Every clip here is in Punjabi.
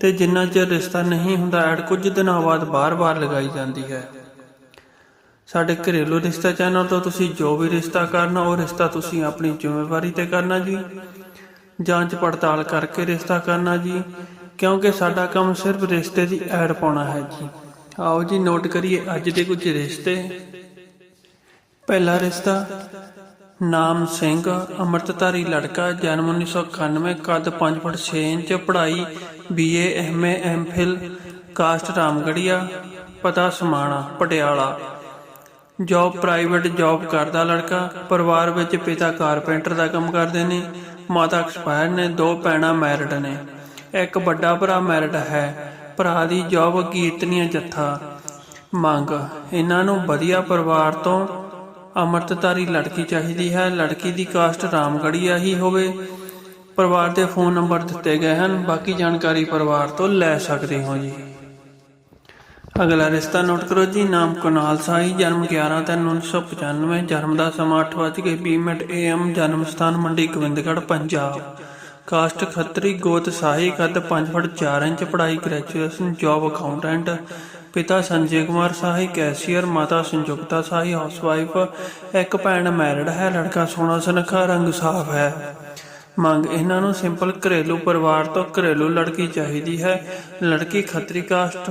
ਤੇ ਜਿੰਨਾ ਚਿਰ ਰਿਸ਼ਤਾ ਨਹੀਂ ਹੁੰਦਾ, ਐਡ ਕੁਝ ਦਿਨਾਂ ਬਾਅਦ ਬਾਰ-ਬਾਰ ਲਗਾਈ ਜਾਂਦੀ ਹੈ। ਸਾਡੇ ਘਰੇਲੂ ਰਿਸ਼ਤਾ ਚੈਨਲ ਤੋਂ ਤੁਸੀਂ ਜੋ ਵੀ ਰਿਸ਼ਤਾ ਕਰਨਾ, ਉਹ ਰਿਸ਼ਤਾ ਤੁਸੀਂ ਆਪਣੀ ਜ਼ਿੰਮੇਵਾਰੀ ਤੇ ਕਰਨਾ ਜੀ। ਜਾਂਚ ਪੜਤਾਲ ਕਰਕੇ ਰਿਸ਼ਤਾ ਕਰਨਾ ਜੀ, ਕਿਉਂਕਿ ਸਾਡਾ ਕੰਮ ਸਿਰਫ ਰਿਸ਼ਤੇ ਦੀ ਐਡ ਪਾਉਣਾ ਹੈ ਜੀ। ਆਓ ਜੀ, ਨੋਟ ਕਰੀਏ ਅੱਜ ਦੇ ਕੁਝ ਰਿਸ਼ਤੇ। ਪਹਿਲਾ ਰਿਸ਼ਤਾ, ਨਾਮ ਸਿੰਘ, ਅੰਮ੍ਰਿਤਧਾਰੀ ਲੜਕਾ, ਜਨਮ 1991 ਕੱਦ 5 ਫੁੱਟ 6 ਇੰਚ, ਪੜ੍ਹਾਈ BA MA MPhil caste Ramgarhia, ਪਤਾ Samana, Patiala. Job private job ਕਰਦਾ ਲੜਕਾ, ਪਰਿਵਾਰ ਵਿੱਚ ਪਿਤਾ ਕਾਰਪੈਂਟਰ ਦਾ ਕੰਮ ਕਰਦੇ ਨੇ, ਮਾਤਾ ਐਕਸਪਾਇਰ ਨੇ, ਦੋ ਭੈਣਾਂ ਮੈਰਿਡ ਨੇ। ਇੱਕ ਵੱਡਾ ਭਰਾ ਮੈਰਿਡ ਹੈ, ਭਰਾ ਦੀ ਜੌਬ ਕੀਰਤਨੀਆ ਜੱਥਾ। ਮੰਗ, ਇਹਨਾਂ ਨੂੰ ਵਧੀਆ ਪਰਿਵਾਰ ਤੋਂ ਅੰਮ੍ਰਿਤਧਾਰੀ ਲੜਕੀ ਚਾਹੀਦੀ ਹੈ, ਲੜਕੀ ਦੀ ਕਾਸਟ ਰਾਮਗੜੀਆ ਹੀ ਹੋਵੇ ਪਰਿਵਾਰ ਦੇ ਫੋਨ ਨੰਬਰ ਦਿੱਤੇ ਗਏ ਹਨ। ਬਾਕੀ ਜਾਣਕਾਰੀ ਪਰਿਵਾਰ ਤੋਂ ਲੈ ਸਕਦੇ ਹੋ ਜੀ। ਅਗਲਾ ਰਿਸ਼ਤਾ ਨੋਟ ਕਰੋ ਜੀ। ਨਾਮ ਕੁਨਾਲ ਸਾਈ ਜਨਮ 11 ਤਿੰਨ 1995 ਜਨਮ ਦਾ ਸਮਾਂ 8:20 ਮਿੰਟ AM ਜਨਮ ਸਥਾਨ ਮੰਡੀ ਗੋਬਿੰਦਗੜ੍ਹ, ਪੰਜਾਬ। ਕਾਸਟ ਖੱਤਰੀ, ਗੋਤ ਸਾਹੀ ਕੱਦ 5 ਫੁੱਟ 4 ਇੰਚ, ਪੜ੍ਹਾਈ ਗ੍ਰੈਜੂਏਸ਼ਨ, ਜੌਬ ਅਕਾਊਂਟੈਂਟ। ਪਿਤਾ ਸੰਜੇ ਕੁਮਾਰ ਸਾਹੀ, ਕੈਸ਼ੀਅਰ। ਮਾਤਾ ਸੰਯੁਕਤਾ ਸਾਹੀ, ਹਾਊਸਵਾਈਫ। ਇੱਕ ਭੈਣ ਮੈਰਿਡ ਹੈ, ਲੜਕਾ ਸੋਹਣਾ ਸੁਨੱਖਾ, ਰੰਗ ਸਾਫ਼ ਹੈ। ਮੰਗ ਇਹਨਾਂ ਨੂੰ ਸਿੰਪਲ ਘਰੇਲੂ ਪਰਿਵਾਰ ਤੋਂ ਘਰੇਲੂ ਲੜਕੀ ਚਾਹੀਦੀ ਹੈ। ਲੜਕੀ ਖੱਤਰੀ ਕਾਸਟ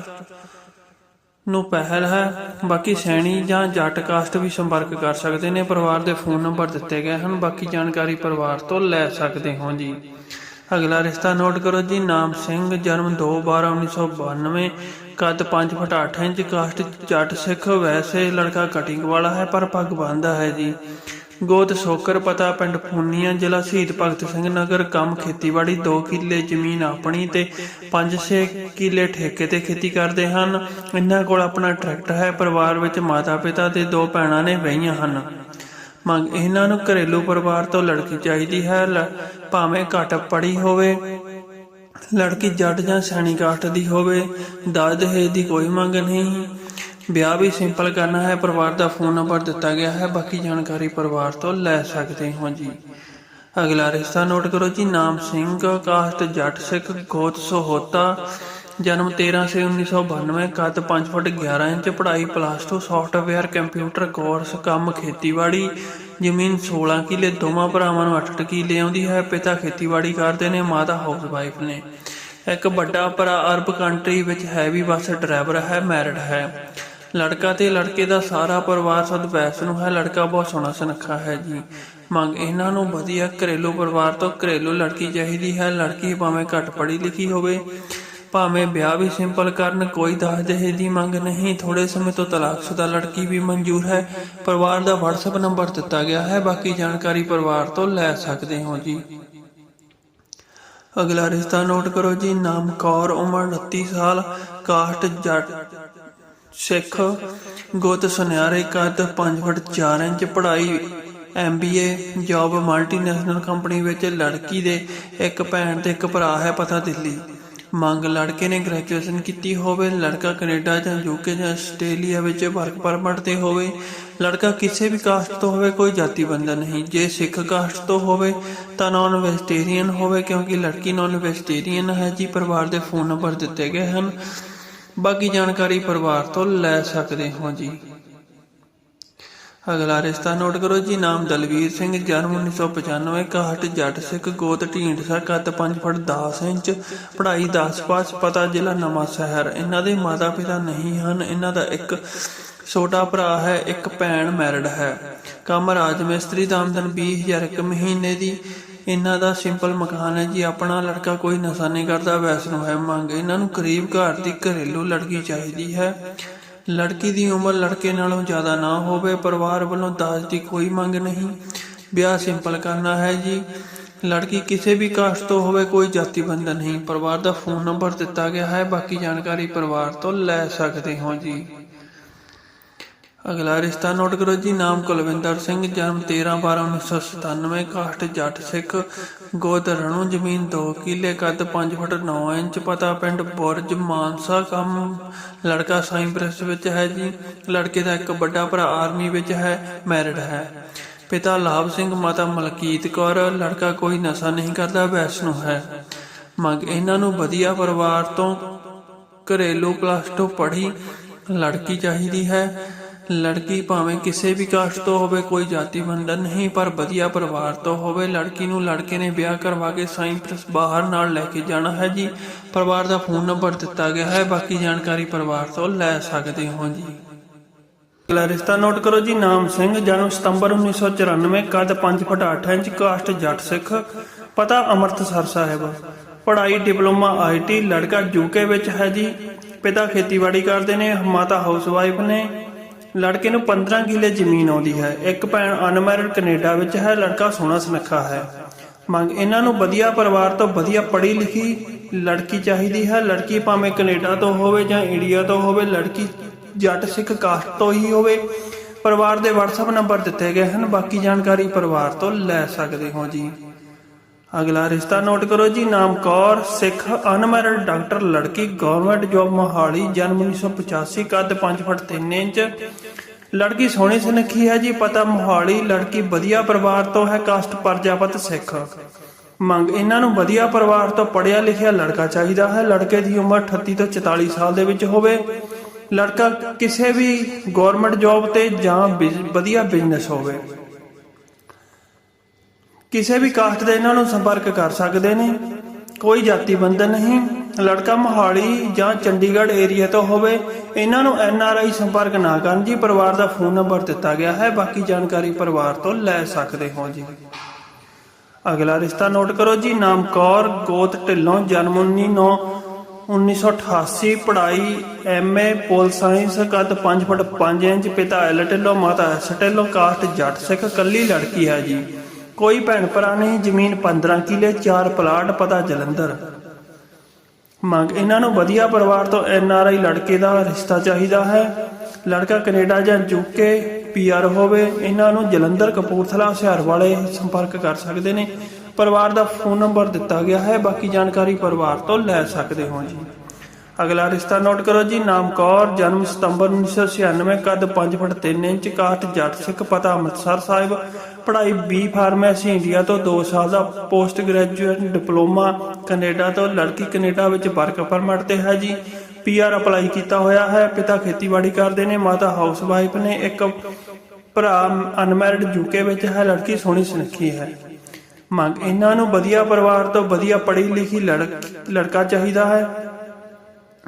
ਨੂੰ ਪਹਿਲ ਹੈ। ਬਾਕੀ ਸੈਣੀ ਜਾਂ ਜੱਟ ਕਾਸਟ ਵੀ ਸੰਪਰਕ ਕਰ ਸਕਦੇ ਨੇ। ਪਰਿਵਾਰ ਦੇ ਫੋਨ ਨੰਬਰ ਦਿੱਤੇ ਗਏ ਹਨ। ਬਾਕੀ ਜਾਣਕਾਰੀ ਪਰਿਵਾਰ ਤੋਂ ਲੈ ਸਕਦੇ ਹੋ ਜੀ। ਅਗਲਾ ਰਿਸ਼ਤਾ ਨੋਟ ਕਰੋ ਜੀ। ਨਾਮ ਸਿੰਘ, ਜਨਮ 2/12/1992 ਕੱਦ 5 ਫੁੱਟ 8 ਇੰਚ, ਕਾਸਟ ਜੱਟ ਸਿੱਖ। ਵੈਸੇ ਲੜਕਾ ਕਟਿੰਗ ਵਾਲਾ ਹੈ, ਪਰ ਪੱਗ ਬੰਨ੍ਹਦਾ ਹੈ ਜੀ। ਗੋਤ ਸੋਕਰ ਪਤਾ ਪਿੰਡ ਫੂਨੀਆਂ ਜ਼ਿਲ੍ਹਾ ਸ਼ਹੀਦ ਭਗਤ ਸਿੰਘ ਨਗਰ, ਕੰਮ ਖੇਤੀਬਾੜੀ 2 ਕਿੱਲੇ ਜ਼ਮੀਨ ਆਪਣੀ ਤੇ 5-6 ਕਿੱਲੇ ਠੇਕੇ ਤੇ ਖੇਤੀ ਕਰਦੇ ਹਨ। ਇਹਨਾਂ ਕੋਲ ਆਪਣਾ ਟਰੈਕਟਰ ਹੈ, ਪਰਿਵਾਰ ਵਿੱਚ ਮਾਤਾ ਪਿਤਾ ਤੇ ਦੋ ਭੈਣਾਂ ਨੇ ਵਹੀਆਂ ਹਨ। ਮੰਗ ਇਹਨਾਂ ਨੂੰ ਘਰੇਲੂ ਪਰਿਵਾਰ ਤੋਂ ਲੜਕੀ ਚਾਹੀਦੀ ਹੈ। ਲ- ਭਾਵੇਂ ਘੱਟ ਪੜੀ ਹੋਵੇ, ਲੜਕੀ ਜੱਟ ਜਾਂ ਸੈਣੀ ਕਾਸਟ ਦੀ ਹੋਵੇ, ਦਾਜ ਦਹੇਜ ਦੀ ਕੋਈ ਮੰਗ ਨਹੀਂ। ਵਿਆਹ ਵੀ ਸਿੰਪਲ ਕਰਨਾ ਹੈ, ਪਰਿਵਾਰ ਦਾ ਫੋਨ ਨੰਬਰ ਦਿੱਤਾ ਗਿਆ ਹੈ, ਬਾਕੀ ਜਾਣਕਾਰੀ ਪਰਿਵਾਰ ਤੋਂ ਲੈ ਸਕਦੇ ਹੋ ਜੀ। ਅਗਲਾ ਰਿਸ਼ਤਾ ਨੋਟ ਕਰੋ ਜੀ, ਨਾਮ ਸਿੰਘ ਕਾਸਟ ਜੱਟ ਸਿੱਖ, ਗੋਤ ਸਹੋਤਾ, ਜਨਮ 13 ਸੇ 1992 ਕੱਦ 5 ਫੁੱਟ 11 ਇੰਚ, ਪੜ੍ਹਾਈ ਪਲੱਸ 2 ਸੌਫਟਵੇਅਰ ਕੰਪਿਊਟਰ ਕੋਰਸ ਕੰਮ ਖੇਤੀਬਾੜੀ, ਜ਼ਮੀਨ 16 ਕਿੱਲੇ, ਦੋਵਾਂ ਭਰਾਵਾਂ ਨੂੰ 8 ਕਿੱਲੇ ਆਉਂਦੀ ਹੈ, ਪਿਤਾ ਖੇਤੀਬਾੜੀ ਕਰਦੇ ਨੇ, ਮਾਤਾ ਹਾਊਸਵਾਈਫ ਨੇ। ਇੱਕ ਵੱਡਾ ਭਰਾ ਅਰਬ ਕੰਟਰੀ ਵਿੱਚ ਹੈਵੀ ਬੱਸ ਡਰਾਈਵਰ ਹੈ ਮੈਰਿਡ ਹੈ। ਲੜਕਾ ਤੇ ਲੜਕੇ ਦਾ ਸਾਰਾ ਪਰਿਵਾਰ ਸਦਵੈਸ ਨੂੰ ਹੈ, ਲੜਕਾ ਬਹੁਤ ਸੋਹਣਾ ਸੁਨੱਖਾ ਹੈ ਜੀ। ਮੰਗ ਇਹਨਾਂ ਨੂੰ ਵਧੀਆ ਘਰੇਲੂ ਪਰਿਵਾਰ ਤੋਂ ਘਰੇਲੂ ਲੜਕੀ ਚਾਹੀਦੀ ਹੈ। ਲੜਕੀ ਭਾਵੇਂ ਘੱਟ ਪੜ੍ਹੀ ਲਿਖੀ ਹੋਵੇ, ਭਾਵੇਂ ਵਿਆਹ ਵੀ ਸਿੰਪਲ ਕਰਨ, ਕੋਈ ਦਾਜ ਦਹੇਜ ਦੀ ਮੰਗ ਨਹੀਂ। ਥੋੜੇ ਸਮੇਂ ਤੋਂ ਤਲਾਕਸ਼ੁਦਾ ਲੜਕੀ ਵੀ ਮਨਜ਼ੂਰ ਹੈ। ਪਰਿਵਾਰ ਦਾ WhatsApp ਨੰਬਰ ਦਿੱਤਾ ਗਿਆ ਹੈ। ਬਾਕੀ ਜਾਣਕਾਰੀ ਪਰਿਵਾਰ ਤੋਂ ਲੈ ਸਕਦੇ ਹੋ ਜੀ। ਅਗਲਾ ਰਿਸ਼ਤਾ ਨੋਟ ਕਰੋ ਜੀ। ਨਾਮ ਕੌਰ ਉਮਰ 29 ਸਾਲ, ਕਾਸਟ ਜੱਟ। ਸਿੱਖ ਗੁੱਤ ਸੁਨਿਆਰੇ ਕੱਦ 5 ਫੁੱਟ 4 ਇੰਚ ਪੜ੍ਹਾਈ MBA ਜੌਬ ਮਲਟੀਨੈਸ਼ਨਲ ਕੰਪਨੀ ਵਿੱਚ ਲੜਕੀ ਦੇ ਇੱਕ ਭੈਣ ਤੇ ਇੱਕ ਭਰਾ ਹੈ ਪਤਾ ਦਿੱਲੀ। ਮੰਗ ਲੜਕੇ ਨੇ ਗ੍ਰੈਜੂਏਸ਼ਨ ਕੀਤੀ ਹੋਵੇ, ਲੜਕਾ ਕੈਨੇਡਾ ਜਾਂ ਯੂਕੇ ਜਾਂ ਆਸਟ੍ਰੇਲੀਆ ਵਿੱਚ ਵਰਕ ਪਰਮਿਟ ਤੇ ਹੋਵੇ। ਲੜਕਾ ਕਿਸੇ ਵੀ ਕਾਸਟ ਤੋਂ ਹੋਵੇ, ਕੋਈ ਜਾਤੀ ਬੰਦਾ ਨਹੀਂ। ਜੇ ਸਿੱਖ ਕਾਸਟ ਤੋਂ ਹੋਵੇ, ਤਾਂ ਨਾਨ ਵੈਜੀਟੇਰੀਅਨ ਹੋਵੇ, ਕਿਉਂਕਿ ਲੜਕੀ ਨਾਨ ਵੈਜੀਟੇਰੀਅਨ ਹੈ ਜੀ, ਪਰਿਵਾਰ ਦੇ ਫੋਨ ਨੰਬਰ ਦਿੱਤੇ ਗਏ ਹਨ। ਬਾਕੀ ਜਾਣਕਾਰੀ ਪਰਿਵਾਰ ਤੋਂ ਲੈ ਸਕਦੇ ਹੋ ਜੀ। ਅਗਲਾ ਰਿਸ਼ਤਾ ਨੋਟ ਕਰੋ ਜੀ, ਨਾਮ ਦਲਵੀਰ ਸਿੰਘ, ਜਨਮ 1995 ਕਾਹਟ ਜੱਟ ਸਿੱਖ, ਗੋਤ ਢੀਂਡਸਾ ਕੱਦ 5 ਫੁੱਟ 10 ਇੰਚ, ਪੜ੍ਹਾਈ 10 ਪਾਸ, ਪਤਾ ਜ਼ਿਲ੍ਹਾ ਨਵਾਂ ਸ਼ਹਿਰ। ਇਹਨਾਂ ਦੇ ਮਾਤਾ ਪਿਤਾ ਨਹੀਂ ਹਨ, ਇਹਨਾਂ ਦਾ ਇੱਕ ਛੋਟਾ ਭਰਾ ਹੈ, ਇੱਕ ਭੈਣ ਮੈਰਿਡ ਹੈ। ਕੰਮ ਰਾਜ ਮਿਸਤਰੀ ਦਾ ਆਮਦਨ 20000 ਇੱਕ ਮਹੀਨੇ ਦੀ ਇਹਨਾਂ ਦਾ ਸਿੰਪਲ ਮਕਾਨ ਹੈ ਜੀ, ਆਪਣਾ ਲੜਕਾ ਕੋਈ ਨਸ਼ਾ ਨਹੀਂ ਕਰਦਾ, ਵੈਸਨੂੰ ਹੈ ਮੰਗ। ਇਹਨਾਂ ਨੂੰ ਕਰੀਬ ਘਰ ਦੀ ਘਰੇਲੂ ਲੜਕੀ ਚਾਹੀਦੀ ਹੈ। ਲੜਕੀ ਦੀ ਉਮਰ ਲੜਕੇ ਨਾਲੋਂ ਜ਼ਿਆਦਾ ਨਾ ਹੋਵੇ, ਪਰਿਵਾਰ ਵੱਲੋਂ ਦਾਜ ਦੀ ਕੋਈ ਮੰਗ ਨਹੀਂ। ਵਿਆਹ ਸਿੰਪਲ ਕਰਨਾ ਹੈ ਜੀ। ਲੜਕੀ ਕਿਸੇ ਵੀ ਕਾਸਟ ਤੋਂ ਹੋਵੇ, ਕੋਈ ਜਾਤੀ ਬੰਧਨ ਨਹੀਂ। ਪਰਿਵਾਰ ਦਾ ਫੋਨ ਨੰਬਰ ਦਿੱਤਾ ਗਿਆ ਹੈ, ਬਾਕੀ ਜਾਣਕਾਰੀ ਪਰਿਵਾਰ ਤੋਂ ਲੈ ਸਕਦੇ ਹੋ ਜੀ। ਅਗਲਾ ਰਿਸ਼ਤਾ ਨੋਟ ਕਰੋ ਜੀ, ਨਾਮ ਕੁਲਵਿੰਦਰ ਸਿੰਘ, ਜਨਮ 13/12/1997 ਕਾਸਟ ਜੱਟ ਸਿੱਖ, ਗੋਦ ਰਣੂ, ਜ਼ਮੀਨ 2 ਕਿੱਲੇ, ਕੱਦ 5 ਫੁੱਟ 9 ਇੰਚ, ਪਤਾ ਪਿੰਡ ਬੁਰਜ, ਮਾਨਸਾ, ਕੰਮ ਲੜਕਾ ਸਾਈਪ੍ਰਸ ਵਿੱਚ ਹੈ ਜੀ, ਲੜਕੇ ਦਾ ਇੱਕ ਵੱਡਾ ਭਰਾ ਆਰਮੀ ਵਿੱਚ ਹੈ, ਮੈਰਿਡ ਹੈ। ਪਿਤਾ ਲਾਭ ਸਿੰਘ, ਮਾਤਾ ਮਲਕੀਤ ਕੌਰ, ਲੜਕਾ ਕੋਈ ਨਸ਼ਾ ਨਹੀਂ ਕਰਦਾ, ਵੈਸ਼ਨੂ ਹੈ। ਮੰਗ ਇਹਨਾਂ ਨੂੰ ਵਧੀਆ ਪਰਿਵਾਰ ਤੋਂ ਘਰੇਲੂ ਪਲੱਸ ਟੂ ਪੜ੍ਹੀ ਲੜਕੀ ਚਾਹੀਦੀ ਹੈ। ਲੜਕੀ ਭਾਵੇਂ ਕਿਸੇ ਵੀ ਕਾਸਟ ਤੋਂ ਹੋਵੇ, ਕੋਈ ਜਾਤੀ ਬੰਧਨ ਨਹੀਂ, ਪਰ ਵਧੀਆ ਪਰਿਵਾਰ ਤੋਂ ਹੋਵੇ। ਲੜਕੀ ਨੂੰ ਲੜਕੇ ਨੇ ਵਿਆਹ ਕਰਵਾ ਕੇ ਸਾਈਪ੍ਰਸ ਬਾਹਰ ਨਾਲ ਲੈ ਕੇ ਜਾਣਾ ਹੈ ਜੀ। ਪਰਿਵਾਰ ਦਾ ਫੋਨ ਨੰਬਰ ਦਿੱਤਾ ਗਿਆ ਹੈ। ਬਾਕੀ ਜਾਣਕਾਰੀ ਪਰਿਵਾਰ ਤੋਂ ਲੈ ਸਕਦੇ ਹੋ ਜੀ। ਅਗਲਾ ਰਿਸ਼ਤਾ ਨੋਟ ਕਰੋ ਜੀ। ਨਾਮ ਸਿੰਘ, ਜਨਮ ਸਤੰਬਰ 1994 ਕੱਦ 5 ਫੁੱਟ 8 ਇੰਚ ਕਾਸਟ ਜੱਟ ਸਿੱਖ, ਪਤਾ ਅੰਮ੍ਰਿਤਸਰ ਸਾਹਿਬ। ਪੜ੍ਹਾਈ, ਡਿਪਲੋਮਾ ਆਈਟੀ ਲੜਕਾ ਯੂਕੇ ਵਿੱਚ ਹੈ ਜੀ। ਪਿਤਾ ਖੇਤੀਬਾੜੀ ਕਰਦੇ ਨੇ, ਮਾਤਾ ਹਾਊਸਵਾਈਫ ਨੇ ਲੜਕੇ ਨੂੰ 15 ਕਿੱਲੇ ਜ਼ਮੀਨ ਆਉਂਦੀ ਹੈ। ਇੱਕ ਭੈਣ ਅਨਮੈਰਿਡ ਕੈਨੇਡਾ ਵਿੱਚ ਹੈ, ਲੜਕਾ ਸੋਹਣਾ ਸੁਨੱਖਾ ਹੈ। ਮੰਗ, ਇਹਨਾਂ ਨੂੰ ਵਧੀਆ ਪਰਿਵਾਰ ਤੋਂ ਵਧੀਆ ਪੜ੍ਹੀ ਲਿਖੀ ਲੜਕੀ ਚਾਹੀਦੀ ਹੈ। ਲੜਕੀ ਭਾਵੇਂ ਕੈਨੇਡਾ ਤੋਂ ਹੋਵੇ ਜਾਂ ਇੰਡੀਆ ਤੋਂ ਹੋਵੇ, ਲੜਕੀ ਜੱਟ ਸਿੱਖ ਕਾਸਟ ਤੋਂ ਹੀ ਹੋਵੇ, ਪਰਿਵਾਰ ਦੇ WhatsApp ਨੰਬਰ ਦਿੱਤੇ ਗਏ ਹਨ। ਬਾਕੀ ਜਾਣਕਾਰੀ ਪਰਿਵਾਰ ਤੋਂ ਲੈ ਸਕਦੇ ਹੋ ਜੀ। ਅਗਲਾ ਰਿਸ਼ਤਾ ਨੋਟ ਕਰੋ ਜੀ, ਨਾਮ ਕੌਰ, ਸਿੱਖ ਅਨਮੈਰਿਡ ਡਾਕਟਰ, ਲੜਕੀ, ਗਵਰਨਮੈਂਟ ਜੌਬ, ਮੋਹਾਲੀ, ਜਨਮ 1985 ਕੱਦ 5 ਫੁੱਟ 3 ਇੰਚ। ਲੜਕੀ ਸੋਹਣੀ ਸੁਨੱਖੀ ਹੈ ਜੀ, ਪਤਾ ਮੋਹਾਲੀ, ਲੜਕੀ ਵਧੀਆ ਪਰਿਵਾਰ ਤੋਂ ਹੈ, ਕਾਸਟ ਪਰਜਾਪਤ ਸਿੱਖ। ਮੰਗ, ਇਹਨਾਂ ਨੂੰ ਵਧੀਆ ਪਰਿਵਾਰ ਤੋਂ ਪੜਿਆ ਲਿਖਿਆ ਲੜਕਾ ਚਾਹੀਦਾ ਹੈ, ਲੜਕੇ ਦੀ ਉਮਰ 38 ਤੋਂ 44 ਸਾਲ ਦੇ ਵਿੱਚ ਹੋਵੇ। ਲੜਕਾ ਕਿਸੇ ਵੀ ਗਵਰਨਮੈਂਟ ਜੌਬ ਤੇ ਜਾਂ ਬਿਜ਼- ਵਧੀਆ ਬਿਜ਼ਨਸ ਹੋਵੇ। ਕਿਸੇ ਵੀ ਕਾਸਟ ਦੇ ਇਹਨਾਂ ਨੂੰ ਸੰਪਰਕ ਕਰ ਸਕਦੇ ਨੇ। ਕੋਈ ਜਾਤੀ ਬੰਧਨ ਨਹੀਂ। ਲੜਕਾ ਮੋਹਾਲੀ ਜਾਂ ਚੰਡੀਗੜ੍ਹ ਏਰੀਆ ਤੋਂ ਹੋਵੇ, ਇਹਨਾਂ ਨੂੰ ਐਨ ਆਰ ਆਈ ਸੰਪਰਕ ਨਾ ਕਰਨ ਜੀ, ਪਰਿਵਾਰ ਦਾ ਫੋਨ ਨੰਬਰ ਦਿੱਤਾ ਗਿਆ ਹੈ। ਬਾਕੀ ਜਾਣਕਾਰੀ ਪਰਿਵਾਰ ਤੋਂ ਲੈ ਸਕਦੇ ਹੋ ਜੀ। ਅਗਲਾ ਰਿਸ਼ਤਾ ਨੋਟ ਕਰੋ ਜੀ। ਨਾਮ ਕੌਰ, ਗੋਤ ਢਿੱਲੋਂ, ਜਨਮ 19 1988 ਪੜ੍ਹਾਈ ਐਮਏ ਪੋਲ ਸਾਇੰਸ ਕੱਦ 5 ਫੁੱਟ 5 ਇੰਚ, ਪਿਤਾ ਐਲ ਢਿੱਲੋਂ, ਮਾਤਾ ਐਸ ਢਿੱਲੋਂ ਕਾਸਟ ਜੱਟ ਸਿੱਖ, ਕੱਲੀ ਲੜਕੀ ਹੈ ਜੀ। ਕੋਈ ਭੈਣ ਭਰਾ ਨਹੀਂ, ਜ਼ਮੀਨ 15 ਕਿਲੇ 4 ਪਲਾਟ, ਪਤਾ ਜਲੰਧਰ। ਮੰਗ, ਇਹਨਾਂ ਨੂੰ ਵਧੀਆ ਪਰਿਵਾਰ ਤੋਂ ਐਨ ਆਰ ਆਈ ਲੜਕੇ ਦਾ ਰਿਸ਼ਤਾ ਚਾਹੀਦਾ ਹੈ। ਲੜਕਾ ਕੈਨੇਡਾ ਜਾਂ ਯੂਕੇ ਪੀਆਰ ਹੋਵੇ, ਇਹਨਾਂ ਨੂੰ ਜਲੰਧਰ ਕਪੂਰਥਲਾ, ਹੁਸ਼ਿਆਰ ਵਾਲੇ ਸੰਪਰਕ ਕਰ ਸਕਦੇ ਨੇ। ਪਰਿਵਾਰ ਦਾ ਫੋਨ ਨੰਬਰ ਦਿੱਤਾ ਗਿਆ ਹੈ, ਬਾਕੀ ਜਾਣਕਾਰੀ ਪਰਿਵਾਰ ਤੋਂ ਲੈ ਸਕਦੇ ਹੋ ਜੀ। ਅਗਲਾ ਰਿਸ਼ਤਾ ਨੋਟ ਕਰੋ ਜੀ, ਨਾਮ ਕੌਰ, ਜਨਮ ਸਤੰਬਰ 1996 ਕੱਦ 5 ਫੁੱਟ 3 ਇੰਚ, ਕਾਠ ਜੱਟ ਸਿੱਖ, ਪਤਾ ਅੰਮ੍ਰਿਤਸਰ ਸਾਹਿਬ। ਪੜ੍ਹਾਈ ਬੀ ਫਾਰਮੇਸੀ ਇੰਡੀਆ ਤੋਂ 2 ਸਾਲ ਦਾ ਪੋਸਟ ਗ੍ਰੈਜੂਏਟ ਡਿਪਲੋਮਾ ਕੈਨੇਡਾ ਤੋਂ ਲੜਕੀ ਕੈਨੇਡਾ ਵਿੱਚ ਵਰਕ ਪਰਮਿਟ ਤੇ ਹੈ ਜੀ। ਪੀਆਰ ਅਪਲਾਈ ਕੀਤਾ ਹੋਇਆ ਹੈ। ਪਿਤਾ ਖੇਤੀਬਾੜੀ ਕਰਦੇ ਨੇ, ਮਾਤਾ ਹਾਊਸ ਵਾਈਫ ਨੇ, ਇੱਕ ਭਰਾ ਅਨਮੈਰਿਡ ਯੂਕੇ ਵਿੱਚ ਹੈ, ਲੜਕੀ ਸੋਹਣੀ ਸੁਨੱਖੀ ਹੈ। ਮੰਗ, ਇਹਨਾਂ ਨੂੰ ਵਧੀਆ ਪਰਿਵਾਰ ਤੋਂ ਵਧੀਆ ਪੜ੍ਹੀ ਲਿਖੀ ਲੜਕ- ਲੜਕਾ ਚਾਹੀਦਾ ਹੈ।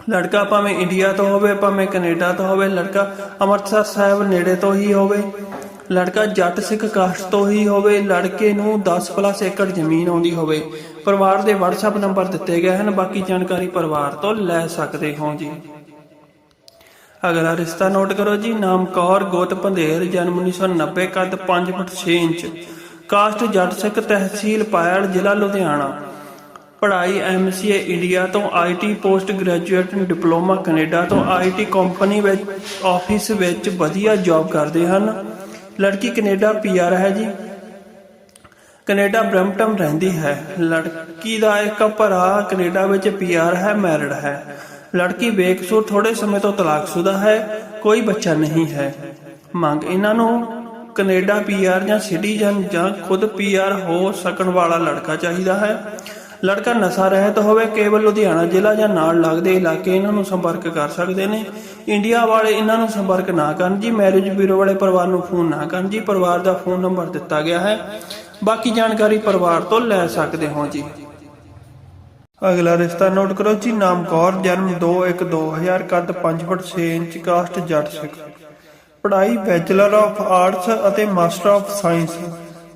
ਲੜਕਾ ਭਾਵੇਂ ਇੰਡੀਆ ਤੋਂ ਹੋਵੇ, ਭਾਵੇਂ ਕੈਨੇਡਾ ਤੋਂ ਹੋਵੇ, ਲੜਕਾ ਅੰਮ੍ਰਿਤਸਰ ਸਾਹਿਬ ਨੇੜੇ ਤੋਂ ਹੀ ਹੋਵੇ। ਲੜਕਾ ਜੱਟ ਸਿੱਖ ਕਾਸਟ ਤੋਂ ਹੀ ਹੋਵੇ, ਲੜਕੇ ਨੂੰ 10 ਪਲੱਸ ਏਕੜ ਜ਼ਮੀਨ ਆਉਂਦੀ ਹੋਵੇ। ਪਰਿਵਾਰ ਦੇ WhatsApp ਨੰਬਰ ਦਿੱਤੇ ਗਏ ਹਨ, ਬਾਕੀ ਜਾਣਕਾਰੀ ਪਰਿਵਾਰ ਤੋਂ ਲੈ ਸਕਦੇ ਹੋ ਜੀ। ਅਗਲਾ ਰਿਸ਼ਤਾ ਨੋਟ ਕਰੋ ਜੀ, ਨਾਮ ਕੌਰ, ਗੋਤ ਪੰਧੇਰ, ਜਨਮ 1990 ਕੱਦ 5 ਫੁੱਟ 6 ਇੰਚ। ਕਾਸਟ ਜੱਟ ਸਿੱਖ ਤਹਿਸੀਲ ਪਾਇਲ, ਜ਼ਿਲ੍ਹਾ ਲੁਧਿਆਣਾ। ਪੜ੍ਹਾਈ ਐਮਸੀਏ ਇੰਡੀਆ ਤੋਂ IT post graduate diploma Canada ਤੋਂ ਆਈਟੀ ਕੰਪਨੀ ਵਿੱਚ ਆਫਿਸ ਵਿੱਚ ਵਧੀਆ ਜੌਬ ਕਰਦੇ ਹਨ। ਲੜਕੀ ਕੈਨੇਡਾ ਪੀਆਰ ਹੈ ਜੀ। ਕੈਨੇਡਾ ਬ੍ਰੈਂਪਟਨ ਰਹਿੰਦੀ ਹੈ। ਲੜਕੀ ਦਾ ਇੱਕ ਭਰਾ ਕੈਨੇਡਾ ਵਿੱਚ ਪੀਆਰ ਹੈ, ਮੈਰਿਡ ਹੈ। ਲੜਕੀ ਬੇਕਸੂਰ ਥੋੜੇ ਸਮੇਂ ਤੋਂ ਤਲਾਕਸ਼ੁਦਾ ਹੈ, ਕੋਈ ਬੱਚਾ ਨਹੀਂ ਹੈ। ਮੰਗ ਇਹਨਾਂ ਨੂੰ ਕੈਨੇਡਾ ਪੀਆਰ ਜਾਂ ਸਿਟੀਜ਼ਨ ਜਾਂ ਖੁਦ ਪੀਆਰ ਹੋ ਸਕਣ ਵਾਲਾ ਲੜਕਾ ਚਾਹੀਦਾ ਹੈ। ਲੜਕਾ ਨਸ਼ਾ ਰਹਿਤ ਹੋਵੇ, ਕੇਵਲ ਲੁਧਿਆਣਾ ਜ਼ਿਲ੍ਹਾ ਜਾਂ ਨਾਲ ਲੱਗਦੇ ਇਲਾਕੇ ਇਹਨਾਂ ਨੂੰ ਸੰਪਰਕ ਕਰ ਸਕਦੇ ਨੇ। ਇੰਡੀਆ ਵਾਲੇ ਇਹਨਾਂ ਨੂੰ ਸੰਪਰਕ ਨਾ ਕਰਨ ਜੀ ਮੈਰਿਜ ਬਿਊਰੋ ਵਾਲੇ ਪਰਿਵਾਰ ਨੂੰ ਫੋਨ ਨਾ ਕਰਨ ਜੀ, ਪਰਿਵਾਰ ਦਾ ਫੋਨ ਨੰਬਰ ਦਿੱਤਾ ਗਿਆ ਹੈ। ਬਾਕੀ ਜਾਣਕਾਰੀ ਪਰਿਵਾਰ ਤੋਂ ਲੈ ਸਕਦੇ ਹੋ ਜੀ। ਅਗਲਾ ਰਿਸ਼ਤਾ ਨੋਟ ਕਰੋ ਜੀ, ਨਾਮ ਕੌਰ, ਜਨਮ 2/1/2000 ਕੱਦ 5 foot 6 inch, caste Jatt Sikh. ਪੜ੍ਹਾਈ ਬੈਚਲਰ ਆਫ ਆਰਟਸ ਅਤੇ ਮਾਸਟਰ ਆਫ ਸਾਇੰਸ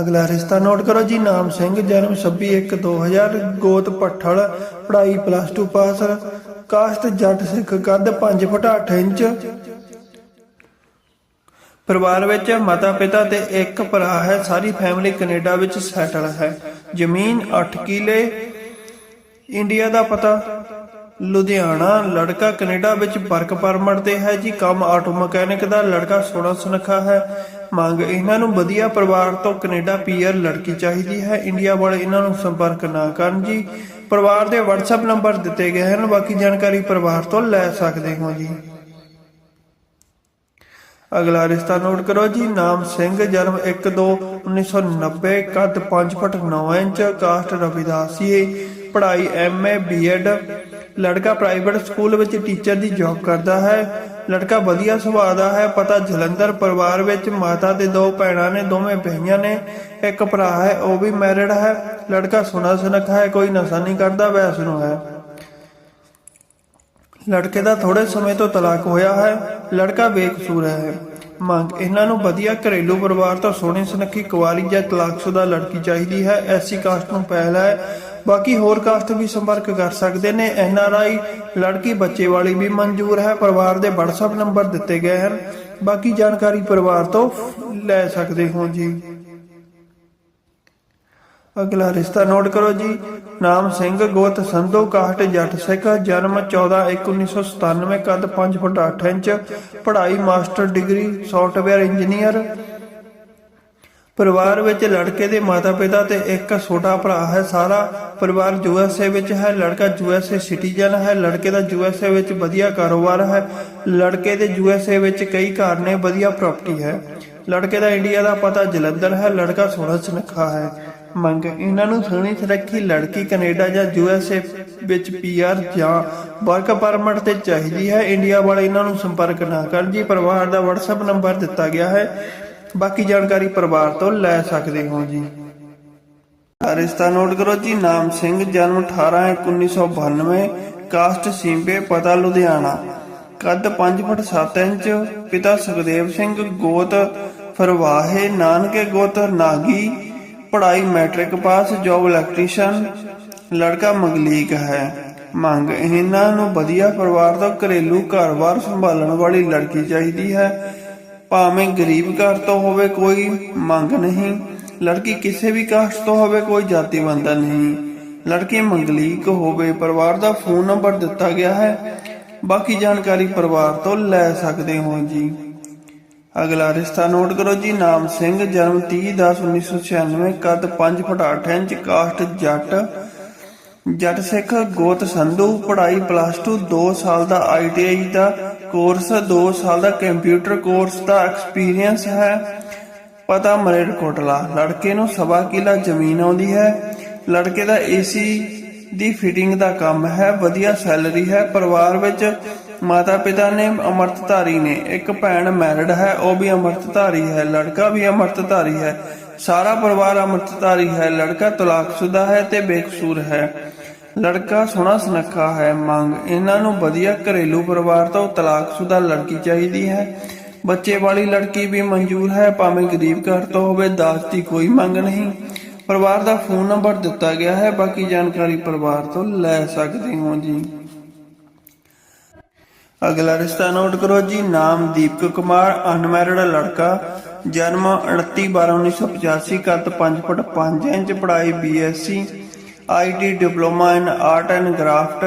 ਅਗਲਾ ਰਿਸ਼ਤਾ ਨੋਟ ਕਰੋ ਜੀ, ਨਾਮ ਸਿੰਘ, ਜਨਮ 26/1/2000 ਗੋਤ ਪੱਠਲ ਪੜ੍ਹਾਈ ਪਲੱਸ 2 ਪਾਸ ਕਾਸ਼ਤ ਜੱਟ ਸਿੱਖ ਕੱਦ 5 ਫੁੱਟ 8 ਇੰਚ। ਪਰਿਵਾਰ ਵਿੱਚ ਮਾਤਾ ਪਿਤਾ ਤੇ ਇੱਕ ਭਰਾ ਹੈ, ਸਾਰੀ ਫੈਮਿਲੀ ਕੈਨੇਡਾ ਵਿੱਚ ਸੈਟਲ ਹੈ। ਜ਼ਮੀਨ 8 ਕਿਲੇ, ਇੰਡੀਆ ਦਾ ਪਤਾ। ਲੁਧਿਆਣਾ, ਲੜਕਾ ਕੈਨੇਡਾ ਵਿੱਚ ਵਰਕ ਪਰਮਿਟ ਤੇ ਹੈ ਜੀ। ਕੰਮ ਆਟੋ ਮਕੈਨਿਕ ਦਾ ਲੜਕਾ ਸੋਹਣਾ ਸੁਨੱਖਾ ਹੈ। ਮੰਗ, ਇਹਨਾਂ ਨੂੰ ਵਧੀਆ ਪਰਿਵਾਰ ਤੋਂ ਕੈਨੇਡਾ ਪੀਆਰ ਲੜਕੀ ਚਾਹੀਦੀ ਹੈ। ਇੰਡੀਆ ਵਾਲੇ ਇਹਨਾਂ ਨੂੰ ਸੰਪਰਕ ਨਾ ਕਰਨ ਜੀ। ਪਰਿਵਾਰ ਦੇ WhatsApp ਨੰਬਰ ਦਿੱਤੇ ਗਏ ਹਨ। ਬਾਕੀ ਜਾਣਕਾਰੀ ਪਰਿਵਾਰ ਤੋਂ ਲੈ ਸਕਦੇ ਹੋ ਜੀ। ਅਗਲਾ ਰਿਸ਼ਤਾ ਨੋਟ ਕਰੋ ਜੀ। ਨਾਮ ਸਿੰਘ, ਜਨਮ 1/2/1990 ਕੱਦ 5 ਫੁੱਟ 9 ਇੰਚ, ਕਾਸਟ ਰਵਿਦਾਸੀਏ ਪੜ੍ਹਾਈ ਐਮਏ ਬੀਐਡ ਲੜਕਾ ਪ੍ਰਾਈਵੇਟ ਸਕੂਲ ਵਿੱਚ ਟੀਚਰ ਦੀ ਜੌਬ ਕਰਦਾ ਹੈ। ਲੜਕਾ ਵਧੀਆ ਸੁਭਾਅ ਦਾ ਹੈ, ਪਤਾ ਜਲੰਧਰ ਪਰਿਵਾਰ ਵਿੱਚ ਮਾਤਾ ਦੇ ਦੋ ਭੈਣਾਂ ਨੇ, ਦੋਵੇਂ ਬਹੀਆਂ ਨੇ, ਇੱਕ ਭਰਾ ਹੈ, ਉਹ ਵੀ ਮੈਰਿਡ ਹੈ। ਲੜਕਾ ਸੁਣਾ ਸੁਨੱਖਾ ਹੈ, ਕੋਈ ਨਸ਼ਾ ਨਹੀਂ ਕਰਦਾ ਵੈਸ ਨੂੰ ਹੈ। ਲੜਕੇ ਦਾ ਥੋੜੇ ਸਮੇਂ ਤੋਂ ਤਲਾਕ ਹੋਇਆ ਹੈ, ਲੜਕਾ ਬੇਕਸੂਰ ਹੈ। ਮੰਗ, ਇਹਨਾਂ ਨੂੰ ਵਧੀਆ ਘਰੇਲੂ ਪਰਿਵਾਰ ਤੋਂ ਸੋਹਣੀ ਸੁਨੱਖੀ ਕੁਵਾਰੀ ਜਾਂ ਤਲਾਕਸ਼ੁਦਾ ਲੜਕੀ ਚਾਹੀਦੀ ਹੈ। ਐਸੀ ਕਾਸਟ ਨੂੰ ਪਹਿਲ ਹੈ ਬਾਕੀ ਹੋਰ ਕਾਸਟ ਵੀ ਸੰਪਰਕ ਕਰ ਸਕਦੇ ਨੇ। ਐਨ ਆਰ ਆਈ ਲੜਕੀ ਬੱਚੇ ਵਾਲੀ ਵੀ ਮਨਜ਼ੂਰ ਹੈ। ਪਰਿਵਾਰ ਦੇ WhatsApp ਨੰਬਰ ਦਿੱਤੇ ਗਏ ਹਨ। ਬਾਕੀ ਜਾਣਕਾਰੀ ਪਰਿਵਾਰ ਤੋਂ ਲੈ ਸਕਦੇ ਹੋ ਜੀ। ਅਗਲਾ ਰਿਸ਼ਤਾ ਨੋਟ ਕਰੋ ਜੀ। ਨਾਮ ਸਿੰਘ, ਗੋਤ ਸੰਧੂ, ਕਾਹਟ ਜੱਟ ਸਿੱਖ, ਜਨਮ 14/1/1997 ਕੱਦ 5 ਫੁੱਟ 8 ਇੰਚ, ਪੜ੍ਹਾਈ ਮਾਸਟਰ ਡਿਗਰੀ ਸੌਫਟਵੇਅਰ ਇੰਜੀਨੀਅਰ ਪਰਿਵਾਰ ਵਿੱਚ ਲੜਕੇ ਦੇ ਮਾਤਾ-ਪਿਤਾ ਤੇ ਇੱਕ ਛੋਟਾ ਭਰਾ ਹੈ। ਸਾਰਾ ਪਰਿਵਾਰ ਯੂਐਸਏ ਵਿੱਚ ਹੈ। ਲੜਕਾ ਯੂਐਸਏ ਸਿਟੀਜ਼ਨ ਹੈ। ਲੜਕੇ ਦਾ ਯੂਐਸਏ ਵਿੱਚ ਵਧੀਆ ਕਾਰੋਬਾਰ ਹੈ। ਲੜਕੇ ਦੇ ਯੂਐਸਏ ਵਿੱਚ ਕਈ ਘਰ ਨੇ, ਵਧੀਆ ਪ੍ਰਾਪਰਟੀ ਹੈ। ਲੜਕੇ ਦਾ ਇੰਡੀਆ ਦਾ ਪਤਾ ਜਲੰਧਰ ਹੈ। ਲੜਕਾ ਸੋਹਣਾ ਸੁਨੱਖਾ ਹੈ। ਮੰਗ, ਇਹਨਾਂ ਨੂੰ ਸੋਹਣੀ ਸੁਨੱਖੀ ਲੜਕੀ ਕੈਨੇਡਾ ਜਾਂ ਯੂਐਸਏ ਵਿੱਚ ਪੀਆਰ ਜਾਂ ਵਰਕ ਪਰਮਿਟ ਤੇ ਚਾਹੀਦੀ ਹੈ। ਇੰਡੀਆ ਵਾਲੇ ਇਹਨਾਂ ਨੂੰ ਸੰਪਰਕ ਨਾ ਕਰਨ ਜੀ ਪਰਿਵਾਰ ਦਾ WhatsApp ਨੰਬਰ ਦਿੱਤਾ ਗਿਆ ਹੈ। ਬਾਕੀ ਜਾਣਕਾਰੀ ਪਰਿਵਾਰ ਤੋਂ ਲੈ ਸਕਦੇ ਹੋ ਜੀ। ਰਿਸ਼ਤਾ ਨੋਟ ਕਰੋ ਜੀ, ਨਾਮ ਸਿੰਘ, ਜਨਮ 18/1992 ਕਾਸਟ ਸਿੰਬੇ ਪਤਾ ਲੁਧਿਆਣਾ। ਕੱਦ 5 ਫੁੱਟ 7 ਇੰਚ, ਪਿਤਾ ਸੁਖਦੇਵ ਸਿੰਘ, ਗੋਤ ਫਰਵਾਹੇ, ਨਾਨਕੇ ਗੋਤ ਨਾਗੀ, ਪੜ੍ਹਾਈ ਮੈਟ੍ਰਿਕ ਪਾਸ, ਜੋਬ ਇਲੈਕਟ੍ਰੀਸ਼ੀਅਨ, ਲੜਕਾ ਮੰਗਲੀਕ ਹੈ। ਮੰਗ, ਇਹਨਾਂ ਨੂੰ ਵਧੀਆ ਪਰਿਵਾਰ ਤੋਂ ਘਰੇਲੂ ਘਰ-ਬਾਰ ਸੰਭਾਲਣ ਵਾਲੀ ਲੜਕੀ ਚਾਹੀਦੀ ਹੈ। ਭਾਵੇਂ ਗਰੀਬ ਘਰ ਤੋਂ ਹੋਵੇ ਕੋਈ ਮੰਗ ਨਹੀਂ, ਲੜਕੀ ਕਿਸੇ ਵੀ ਕਾਸਟ ਤੋਂ ਹੋਵੇ ਕੋਈ ਜਾਤੀ ਬੰਧਨ ਨਹੀਂ। ਲੜਕੀ ਮੰਗਲੀਕ ਹੋਵੇ, ਪਰਿਵਾਰ ਦਾ ਫੋਨ ਨੰਬਰ ਦਿੱਤਾ ਗਿਆ ਹੈ। ਬਾਕੀ ਜਾਣਕਾਰੀ ਪਰਿਵਾਰ ਤੋਂ ਲੈ ਸਕਦੇ ਹੋ ਜੀ। ਅਗਲਾ ਰਿਸ਼ਤਾ ਨੋਟ ਕਰੋ ਜੀ, ਨਾਮ ਸਿੰਘ, ਜਨਮ 30/10/1996 ਕੱਦ 5 ਫੁੱਟ 8 ਇੰਚ ਕਾਸਟ ਜੱਟ ਜੱਟ ਸਿੱਖ ਗੋਤ ਸੰਧੂ, ਪੜ੍ਹਾਈ ਪਲੱਸ 2 2 ਸਾਲ ਦਾ ਆਈਟੀਆਈ ਦਾ ਕੋਰਸ 2 ਸਾਲ ਦਾ ਕੰਪਿਊਟਰ ਕੋਰਸ ਦਾ ਐਕਸਪੀਰੀਅੰਸ ਹੈ। ਪਤਾ ਮਰੇਟਕੋਟਲਾ ਲੜਕੇ ਨੂੰ ਸਵਾ ਕਿਲਾ ਜ਼ਮੀਨ ਆਉਂਦੀ ਹੈ। ਲੜਕੇ ਦਾ ਏਸੀ ਦੀ ਫਿਟਿੰਗ ਦਾ ਕੰਮ ਹੈ, ਵਧੀਆ ਸੈਲਰੀ ਹੈ। ਪਰਿਵਾਰ ਵਿੱਚ ਮਾਤਾ ਪਿਤਾ ਨੇ ਅਮਰਤਧਾਰੀ ਨੇ, ਇੱਕ ਭੈਣ ਮੈਰਿਡ ਹੈ, ਉਹ ਵੀ ਅਮਰਤਧਾਰੀ ਹੈ। ਲੜਕਾ ਵੀ ਅਮਰਤਧਾਰੀ ਹੈ। ਸਾਰਾ ਪਰਿਵਾਰ ਅਮਰਤਧਾਰੀ ਹੈ। ਲੜਕਾ ਤਲਾਕਸ਼ੁਦਾ ਹੈ ਤੇ ਬੇਕਸੂਰ ਹੈ। ਲੜਕਾ ਸੋਹਣਾ ਸੁਨੱਖਾ ਹੈ, ਮੰਗ। ਇਹਨਾਂ ਨੂੰ ਵਧੀਆ ਘਰੇਲੂ ਪਰਿਵਾਰ ਤੋਂ ਤਲਾਕਸ਼ੁਦਾ ਲੜਕੀ ਚਾਹੀਦੀ ਹੈ। ਬੱਚੇ ਵਾਲੀ ਲੜਕੀ ਵੀ ਮਨਜ਼ੂਰ ਹੈ, ਭਾਵੇਂ ਗਰੀਬ ਘਰ ਤੋਂ ਹੋਵੇ, ਦਾਜ ਦੀ ਕੋਈ ਮੰਗ ਨਹੀਂ। ਪਰਿਵਾਰ ਦਾ ਫੋਨ ਨੰਬਰ ਦਿੱਤਾ ਗਿਆ ਹੈ, ਬਾਕੀ ਜਾਣਕਾਰੀ ਪਰਿਵਾਰ ਤੋਂ ਲੈ ਸਕਦੇ ਹੋ ਜੀ। ਅਗਲਾ ਰਿਸ਼ਤਾ ਨੋਟ ਕਰੋ ਜੀ, ਨਾਮ ਦੀਪਕ ਕੁਮਾਰ, ਅਨਮੈਰਿਡ ਲੜਕਾ, ਜਨਮ 29/12/1985 ਕੱਦ 5 ਫੁੱਟ 5 ਇੰਚ, ਪੜ੍ਹਾਈ BSc IT diploma in art and craft,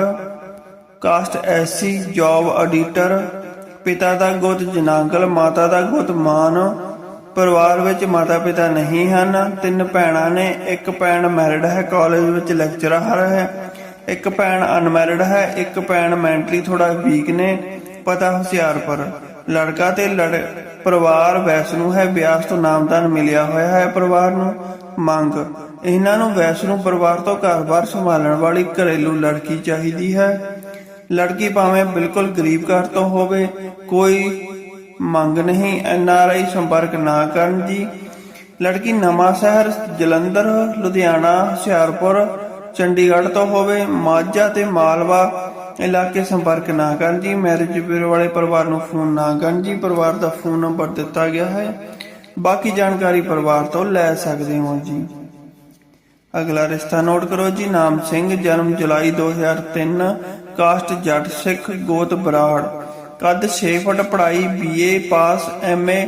caste SC job editor, ਪਿਤਾ ਦਾ ਗੁੱਤ ਜਨਾਗਲ, ਮਾਤਾ ਦਾ ਗੁੱਤ ਮਾਨ, ਪਰਿਵਾਰ ਵਿੱਚ ਮਾਤਾ ਪਿਤਾ ਨਹੀਂ ਹਨ, ਤਿੰਨ ਭੈਣਾਂ ਨੇ, ਇੱਕ ਭੈਣ ਮੈਰਿਡ ਹੈ, ਕਾਲਜ ਵਿੱਚ ਲੈਕਚਰਰ ਹੈ, ਇੱਕ ਭੈਣ ਅਨਮੈਰਿਡ ਹੈ, ਇੱਕ ਭੈਣ ਮੈਂਟਲੀ ਥੋੜਾ ਵੀਕ ਨੇ, ਪਤਾ ਹੁਸ਼ਿਆਰਪੁਰ। ਲੜਕਾ ਤੇ ਲੜ, ਪਰਿਵਾਰ ਵੈਸ਼ਨੂ ਹੈ ਵਿਆਸ ਤੋਂ ਨਾਮਦਾਨ ਮਿਲਿਆ ਹੋਇਆ ਹੈ ਪਰਿਵਾਰ ਨੂੰ। ਮੰਗ। ਇਹਨਾਂ ਨੂੰ ਵੈਸ਼ਨੂ ਪਰਿਵਾਰ ਤੋਂ ਘਰ-ਬਾਰ ਸੰਭਾਲਣ ਵਾਲੀ ਘਰੇਲੂ ਲੜਕੀ ਚਾਹੀਦੀ ਹੈ। ਲੜਕੀ ਭਾਵੇਂ ਬਿਲਕੁਲ ਗਰੀਬ ਘਰ ਤੋਂ ਹੋਵੇ, ਕੋਈ ਮੰਗ ਨਹੀਂ, ਐਨ ਆਰ ਆਈ ਸੰਪਰਕ ਨਾ ਕਰਨ ਜੀ ਲੜਕੀ ਨਵਾਂ ਸ਼ਹਿਰ, ਜਲੰਧਰ, ਲੁਧਿਆਣਾ, ਹੁਸ਼ਿਆਰਪੁਰ, ਚੰਡੀਗੜ੍ਹ ਤੋਂ ਹੋਵੇ, ਮਾਝਾ ਤੇ ਮਾਲਵਾ ਇਲਾਕੇ ਸੰਪਰਕ ਨਾ ਕਰਨ ਜੀ ਮੈਰਿਜ ਬਿਊਰੋ ਵਾਲੇ ਪਰਿਵਾਰ ਨੂੰ ਫੋਨ ਨਾ ਕਰਨ ਜੀ ਪਰਿਵਾਰ ਦਾ ਫੋਨ ਨੰਬਰ ਦਿੱਤਾ ਗਿਆ ਹੈ। ਬਾਕੀ ਜਾਣਕਾਰੀ ਪਰਿਵਾਰ ਤੋਂ ਲੈ ਸਕਦੇ ਹੋ ਜੀ। ਅਗਲਾ ਰਿਸ਼ਤਾ ਨੋਟ ਕਰੋ ਜੀ, ਨਾਮ ਸਿੰਘ, ਜਨਮ ਜੁਲਾਈ 2003 ਕਾਸਟ ਜੱਟ ਸਿੱਖ ਗੋਤ ਬਰਾੜ। ਕੱਦ 6 ਫੁੱਟ ਪੜ੍ਹਾਈ ਬੀਏ ਪਾਸ ਐਮਏ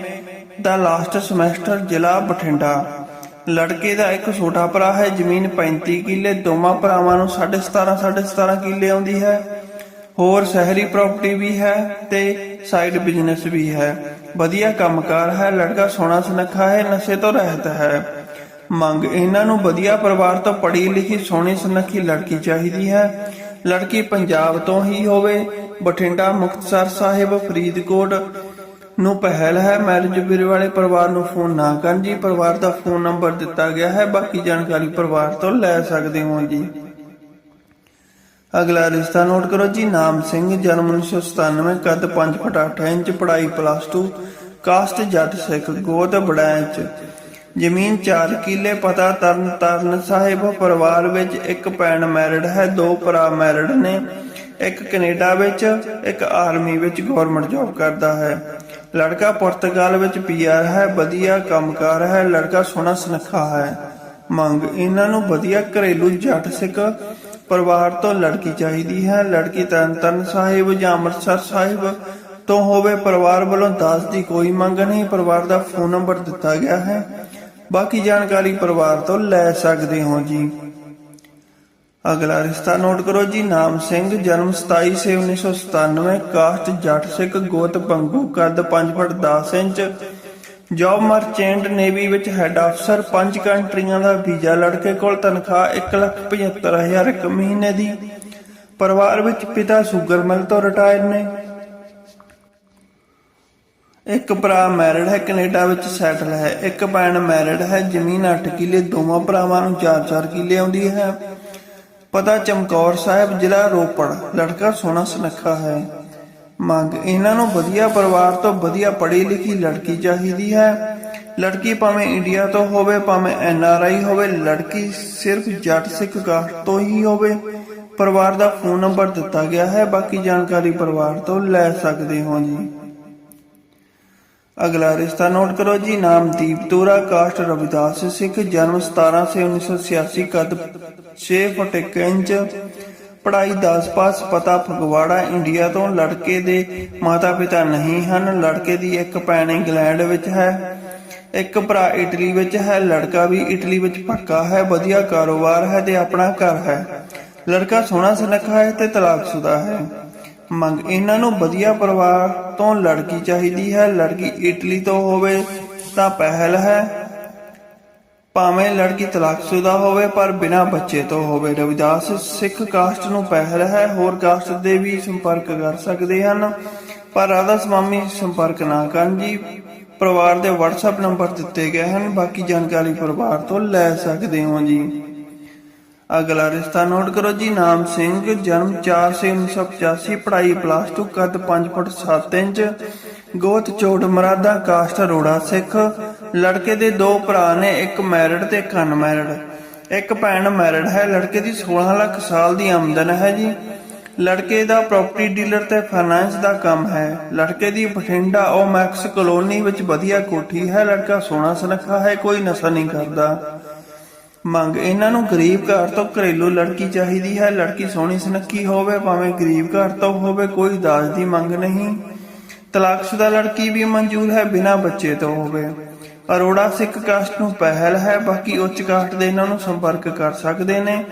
ਦਾ ਲਾਸਟ ਸਮੈਸਟਰ ਜ਼ਿਲ੍ਹਾ ਬਠਿੰਡਾ। ਲੜਕੇ ਦਾ ਇੱਕ ਛੋਟਾ ਭਰਾ ਹੈ, ਜ਼ਮੀਨ 35 ਕਿੱਲੇ, ਦੋਵਾਂ ਭਰਾਵਾਂ ਨੂੰ 17.5 17.5 ਕਿੱਲੇ ਆਉਂਦੀ ਹੈ। ਹੋਰ ਸ਼ਹਿਰੀ ਪ੍ਰਾਪਰਟੀ ਵੀ ਹੈ ਤੇ ਸਾਈਡ ਬਿਜ਼ਨਸ ਵੀ ਹੈ। ਵਧੀਆ ਕੰਮਕਾਰ ਹੈ, ਲੜਕਾ ਸੋਹਣਾ ਸੁਨੱਖਾ ਹੈ, ਨਸ਼ੇ ਤੋਂ ਰਹਿਤ ਹੈ। ਮੰਗ ਇਹਨਾਂ ਨੂੰ ਵਧੀਆ ਪਰਿਵਾਰ ਤੋਂ ਪੜ੍ਹੀ ਲਿਖੀ ਸੋਹਣੀ ਸੁਨੱਖੀ ਲੜਕੀ ਚਾਹੀਦੀ ਹੈ। ਲੜਕੀ ਪੰਜਾਬ ਤੋਂ ਹੀ ਹੋਵੇ, ਬਠਿੰਡਾ ਮੁਕਤਸਰ ਸਾਹਿਬ, ਫਰੀਦਕੋਟ ਨੂੰ ਪਹਿਲ ਹੈ ਮੈਰਿਜ ਬਿਊਰੋ ਵਾਲੇ ਪਰਿਵਾਰ ਨੂੰ ਫੋਨ ਨਾ ਕਰਨ ਜੀ, ਪਰਿਵਾਰ ਦਾ ਫੋਨ ਨੰਬਰ ਦਿੱਤਾ ਗਿਆ ਹੈ, ਬਾਕੀ ਜਾਣਕਾਰੀ ਪਰਿਵਾਰ ਤੋਂ ਲੈ ਸਕਦੇ ਹੋ ਜੀ। ਅਗਲਾ ਰਿਸ਼ਤਾ ਨੋਟ ਕਰੋ ਜੀ, ਨਾਮ ਸਿੰਘ, ਜਨਮ 1997 ਕੱਦ 5 ਫੁੱਟ 8 ਇੰਚ, ਪੜ੍ਹਾਈ ਪਲੱਸ 2 ਕਾਸਟ ਜੱਟ ਸਿੱਖ, ਗੋਤ ਬੜੈਂਚ ਜ਼ਮੀਨ 4 ਕਿੱਲੇ, ਪਤਾ ਤਰਨ ਤਾਰਨ ਸਾਹਿਬ, ਪਰਿਵਾਰ ਵਿੱਚ ਇੱਕ ਭੈਣ ਮੈਰਿਡ ਹੈ, ਦੋ ਭਰਾ ਮੈਰਿਡ ਨੇ, ਇੱਕ ਕੈਨੇਡਾ ਵਿੱਚ, ਇੱਕ ਆਰਮੀ ਵਿੱਚ ਗਵਰਨਮੈਂਟ ਜੌਬ ਕਰਦਾ ਹੈ। ਲੜਕਾ ਪੁਰਤਗਾਲ ਵਿੱਚ ਪੀਆਰ ਹੈ, ਵਧੀਆ ਕੰਮਕਾਰ ਹੈ, ਲੜਕਾ ਸੋਹਣਾ ਸੁਨੱਖਾ ਹੈ। ਮੰਗ, ਇਹਨਾਂ ਨੂੰ ਵਧੀਆ ਘਰੇਲੂ ਜੱਟ ਸਿੱਖ ਪਰਿਵਾਰ ਤੋਂ ਲੜਕੀ ਚਾਹੀਦੀ ਹੈ। ਲੜਕੀ ਤਰਨਤਾਰਨ ਸਾਹਿਬ ਜਾਂ ਅੰਮ੍ਰਿਤਸਰ ਸਾਹਿਬ ਤੋਂ ਹੋਵੇ, ਪਰਿਵਾਰ ਵੱਲੋਂ ਦਾਸ ਦੀ ਕੋਈ ਮੰਗ ਨਹੀਂ, ਪਰਿਵਾਰ ਦਾ ਫੋਨ ਨੰਬਰ ਦਿੱਤਾ ਗਿਆ ਹੈ। ਬਾਕੀ ਜਾਣਕਾਰੀ ਪਰਿਵਾਰ ਤੋਂ ਲੈ ਸਕਦੇ ਹੋ ਜੀ। ਅਗਲਾ ਰਿਸ਼ਤਾ ਨੋਟ ਕਰੋ ਜੀ। ਨਾਮ ਸਿੰਘ, ਜਨਮ 27 ਸੇ 1997 ਕਾਸਟ ਜੱਟ ਸਿੱਖ, ਗੋਤ ਪੰਗੂ, ਕੱਦ 5 foot 10 inch job merchant navy ਵਿੱਚ ਹੈੱਡ ਅਫਸਰ ਪੰਜ ਕੰਟਰੀਆਂ ਦਾ ਵੀਜ਼ਾ ਲੜਕੇ ਕੋਲ ਤਨਖਾਹ 175000 ਇੱਕ ਮਹੀਨੇ ਦੀ। ਪਰਿਵਾਰ ਵਿੱਚ ਪਿਤਾ ਸ਼ੂਗਰ ਮਿਲ ਤੋਂ ਰਿਟਾਇਰ ਨੇ। ਇੱਕ ਭਰਾ ਮੈਰਿਡ ਹੈ, ਕੈਨੇਡਾ ਵਿੱਚ ਸੈਟਲ ਹੈ। ਇੱਕ ਭੈਣ ਮੈਰਿਡ ਹੈ, ਜ਼ਮੀਨ 8 ਕਿੱਲੇ, ਦੋਵਾਂ ਭਰਾਵਾਂ ਨੂੰ 4-4 ਕਿੱਲੇ ਆਉਂਦੀ ਹੈ। ਪਤਾ ਚਮਕੌਰ ਸਾਹਿਬ ਜ਼ਿਲ੍ਹਾ ਰੋਪੜ। ਲੜਕਾ ਸੋਹਣਾ ਸੁਨੱਖਾ ਹੈ। ਮੰਗ, ਇਹਨਾਂ ਨੂੰ ਵਧੀਆ ਪਰਿਵਾਰ ਤੋਂ ਵਧੀਆ ਪੜ੍ਹੀ ਲਿਖੀ ਲੜਕੀ ਚਾਹੀਦੀ ਹੈ। ਲੜਕੀ ਭਾਵੇਂ ਇੰਡੀਆ ਤੋਂ ਹੋਵੇ, ਭਾਵੇਂ ਐਨ ਆਰ ਆਈ ਹੋਵੇ, ਲੜਕੀ ਸਿਰਫ ਜੱਟ ਸਿੱਖ ਕਾਸਟ ਤੋਂ ਹੀ ਹੋਵੇ। ਪਰਿਵਾਰ ਦਾ ਫੋਨ ਨੰਬਰ ਦਿੱਤਾ ਗਿਆ ਹੈ, ਬਾਕੀ ਜਾਣਕਾਰੀ ਪਰਿਵਾਰ ਤੋਂ ਲੈ ਸਕਦੇ ਹੋ ਜੀ। ਅਗਲਾ ਰਿਸ਼ਤਾ ਨੋਟ ਕਰੋ ਜੀ, ਨਾਮ ਦੀਪ ਤੋਰਾ, ਕਾਸਟ ਰਵਿਦਾਸ ਸਿੱਖ, ਜਨਮ 17 ਸੇ 1986 ਕੱਦ 6 ਫੁੱਟ 1 ਇੰਚ। ਪੜ੍ਹਾਈ 10 ਪਾਸ ਪਤਾ ਫਗਵਾੜਾ, ਇੰਡੀਆ ਤੋਂ ਲੜਕੇ ਦੇ ਮਾਤਾ ਪਿਤਾ ਨਹੀਂ ਹਨ। ਲੜਕੇ ਦੀ ਇੱਕ ਭੈਣ ਇੰਗਲੈਂਡ ਵਿੱਚ ਹੈ। ਇੱਕ ਭਰਾ ਇਟਲੀ ਵਿੱਚ ਹੈ। ਲੜਕਾ ਵੀ ਇਟਲੀ ਵਿੱਚ ਪੱਕਾ ਹੈ। ਵਧੀਆ ਕਾਰੋਬਾਰ ਹੈ ਤੇ ਆਪਣਾ ਘਰ ਹੈ। ਲੜਕਾ ਸੋਹਣਾ ਸੁਨੱਖਾ ਹੈ ਤੇ ਤਲਾਕਸ਼ੁਦਾ ਹੈ। ਮੰਗ ਇਹਨਾਂ ਨੂੰ ਵਧੀਆ ਪਰਿਵਾਰ ਤੋਂ ਲੜਕੀ ਚਾਹੀਦੀ ਹੈ। ਲੜਕੀ ਇਟਲੀ ਤੋਂ ਹੋਵੇ ਤਾਂ ਪਹਿਲ ਹੈ। ਭਾਵੇਂ ਲੜਕੀ ਤਲਾਕਸ਼ੁਦਾ ਹੋਵੇ, ਪਰ ਬਿਨਾਂ ਬੱਚੇ ਤੋਂ ਹੋਵੇ। ਰਵਿਦਾਸ ਸਿੱਖ ਕਾਸਟ ਨੂੰ ਪਹਿਲ ਹੈ, ਹੋਰ ਕਾਸਟ ਦੇ ਵੀ ਸੰਪਰਕ ਕਰ ਸਕਦੇ ਹਨ। ਪਰ ਰਾਧਾ ਸਵਾਮੀ ਸੰਪਰਕ ਨਾ ਕਰਨ ਜੀ, ਪਰਿਵਾਰ ਦੇ WhatsApp ਨੰਬਰ ਦਿੱਤੇ ਗਏ ਹਨ, ਬਾਕੀ ਜਾਣਕਾਰੀ ਪਰਿਵਾਰ ਤੋਂ ਲੈ ਸਕਦੇ ਹੋ ਜੀ। ਅਗਲਾ ਰਿਸ਼ਤਾ ਨੋਟ ਕਰੋ ਜੀ, ਨਾਮ ਸਿੰਘ, ਜਨਮ 4 ਸੇ 1985 ਪੜ੍ਹਾਈ ਪਲੱਸ 2 ਕੱਦ 5 ਫੁੱਟ 7 ਇੰਚ, ਗੋਤ ਚੋਟ ਮਰਾਦਾ, ਕਾਸਟ ਅਰੋੜਾ ਸਿੱਖ। ਲੜਕੇ ਦੇ ਦੋ ਭਰਾ ਨੇ, ਇੱਕ ਮੈਰਿਡ ਤੇ ਇੱਕ ਅਨਮੈਰਿਡ ਇੱਕ ਭੈਣ ਮੈਰਿਡ ਹੈ, ਲੜਕੇ ਦੀ 16 ਲੱਖ ਸਾਲ ਦੀ ਆਮਦਨ ਹੈ ਜੀ। ਲੜਕੇ ਦਾ ਪ੍ਰਾਪਰਟੀ ਡੀਲਰ ਤੇ ਫਾਈਨਾਂਸ ਦਾ ਕੰਮ ਹੈ। ਲੜਕੇ ਦੀ ਬਠਿੰਡਾ ਉਹ ਮੈਕਸ ਕਲੋਨੀ ਵਿੱਚ ਵਧੀਆ ਕੋਠੀ ਹੈ, ਲੜਕਾ ਸੋਹਣਾ ਸੁਨੱਖਾ ਹੈ, ਕੋਈ ਨਸ਼ਾ ਨਹੀਂ ਕਰਦਾ। ਮੰਗ, ਇਹਨਾਂ ਨੂੰ ਗਰੀਬ ਘਰ ਤੋਂ ਘਰੇਲੂ ਲੜਕੀ ਚਾਹੀਦੀ ਹੈ। ਲੜਕੀ ਸੋਹਣੀ ਸੁਨੱਖੀ ਹੋਵੇ, ਭਾਵੇਂ ਗਰੀਬ ਘਰ ਤੋਂ ਹੋਵੇ, ਕੋਈ ਦਾਜ ਦੀ ਮੰਗ ਨਹੀਂ। ਤਲਾਕਸ਼ੁਦਾ ਲੜਕੀ ਵੀ ਮਨਜ਼ੂਰ ਹੈ, ਬਿਨਾਂ ਬੱਚੇ ਤੋਂ ਹੋਵੇ। ਅਰੋੜਾ ਸਿੱਖ ਕਾਸਟ ਨੂੰ ਪਹਿਲ ਹੈ, ਬਾਕੀ ਉੱਚ ਕਾਸਟ ਦੇ ਇਹਨਾਂ ਨੂੰ ਸੰਪਰਕ ਕਰ ਸਕਦੇ ਨੇ।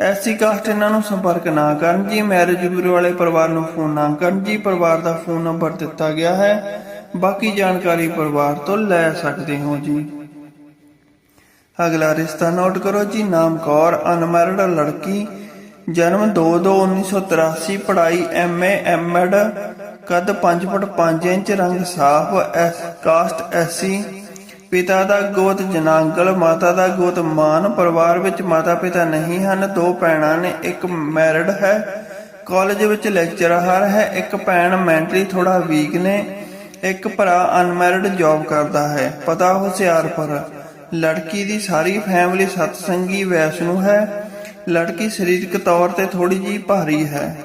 ਐਸੀ ਕਾਸਟ ਇਹਨਾਂ ਨੂੰ ਸੰਪਰਕ ਨਾ ਕਰਨ ਜੀ ਮੈਰਿਜ ਬਿਊਰੋ ਵਾਲੇ ਪਰਿਵਾਰ ਨੂੰ ਫੋਨ ਨਾ ਕਰਨ ਜੀ, ਪਰਿਵਾਰ ਦਾ ਫੋਨ ਨੰਬਰ ਦਿੱਤਾ ਗਿਆ ਹੈ। ਬਾਕੀ ਜਾਣਕਾਰੀ ਪਰਿਵਾਰ ਤੋਂ ਲੈ ਸਕਦੇ ਹੋ ਜੀ। ਅਗਲਾ ਰਿਸ਼ਤਾ ਨੋਟ ਕਰੋ ਜੀ, ਨਾਮ ਕੌਰ ਅਨਮੈਰਿਡ ਲੜਕੀ, ਜਨਮ 2/2/1983 ਪੜ੍ਹਾਈ ਐਮਏ ਐਮਐਡ ਕੱਦ 5 ਫੁੱਟ 5 ਇੰਚ, ਰੰਗ ਸਾਫ਼ ਕਾਸਟ ਐਸੀ ਪਿਤਾ ਦਾ ਗੋਤ ਜਨਾਂਗਲ, ਮਾਤਾ ਦਾ ਗੋਤ ਮਾਨ, ਪਰਿਵਾਰ ਵਿੱਚ ਮਾਤਾ ਪਿਤਾ ਨਹੀਂ ਹਨ, ਦੋ ਭੈਣਾਂ ਨੇ, ਇੱਕ ਮੈਰਿਡ ਹੈ, ਕਾਲਜ ਵਿੱਚ ਲੈਕਚਰਰ ਹੈ, ਇੱਕ ਭੈਣ ਮੈਂਟਲੀ ਥੋੜਾ ਵੀਕ ਨੇ, ਇੱਕ ਭਰਾ ਅਨਮੈਰਿਡ ਜੌਬ ਕਰਦਾ ਹੈ। ਪਤਾ ਹੁਸ਼ਿਆਰਪੁਰ, ਲੜਕੀ ਦੀ ਸਾਰੀ ਫੈਮਿਲੀ ਸਤਸੰਗੀ ਵੈਸ਼ਨੂ ਹੈ, ਲੜਕੀ ਸਰੀਰਕ ਤੌਰ ਤੇ ਥੋੜੀ ਜੀ ਭਾਰੀ ਹੈ।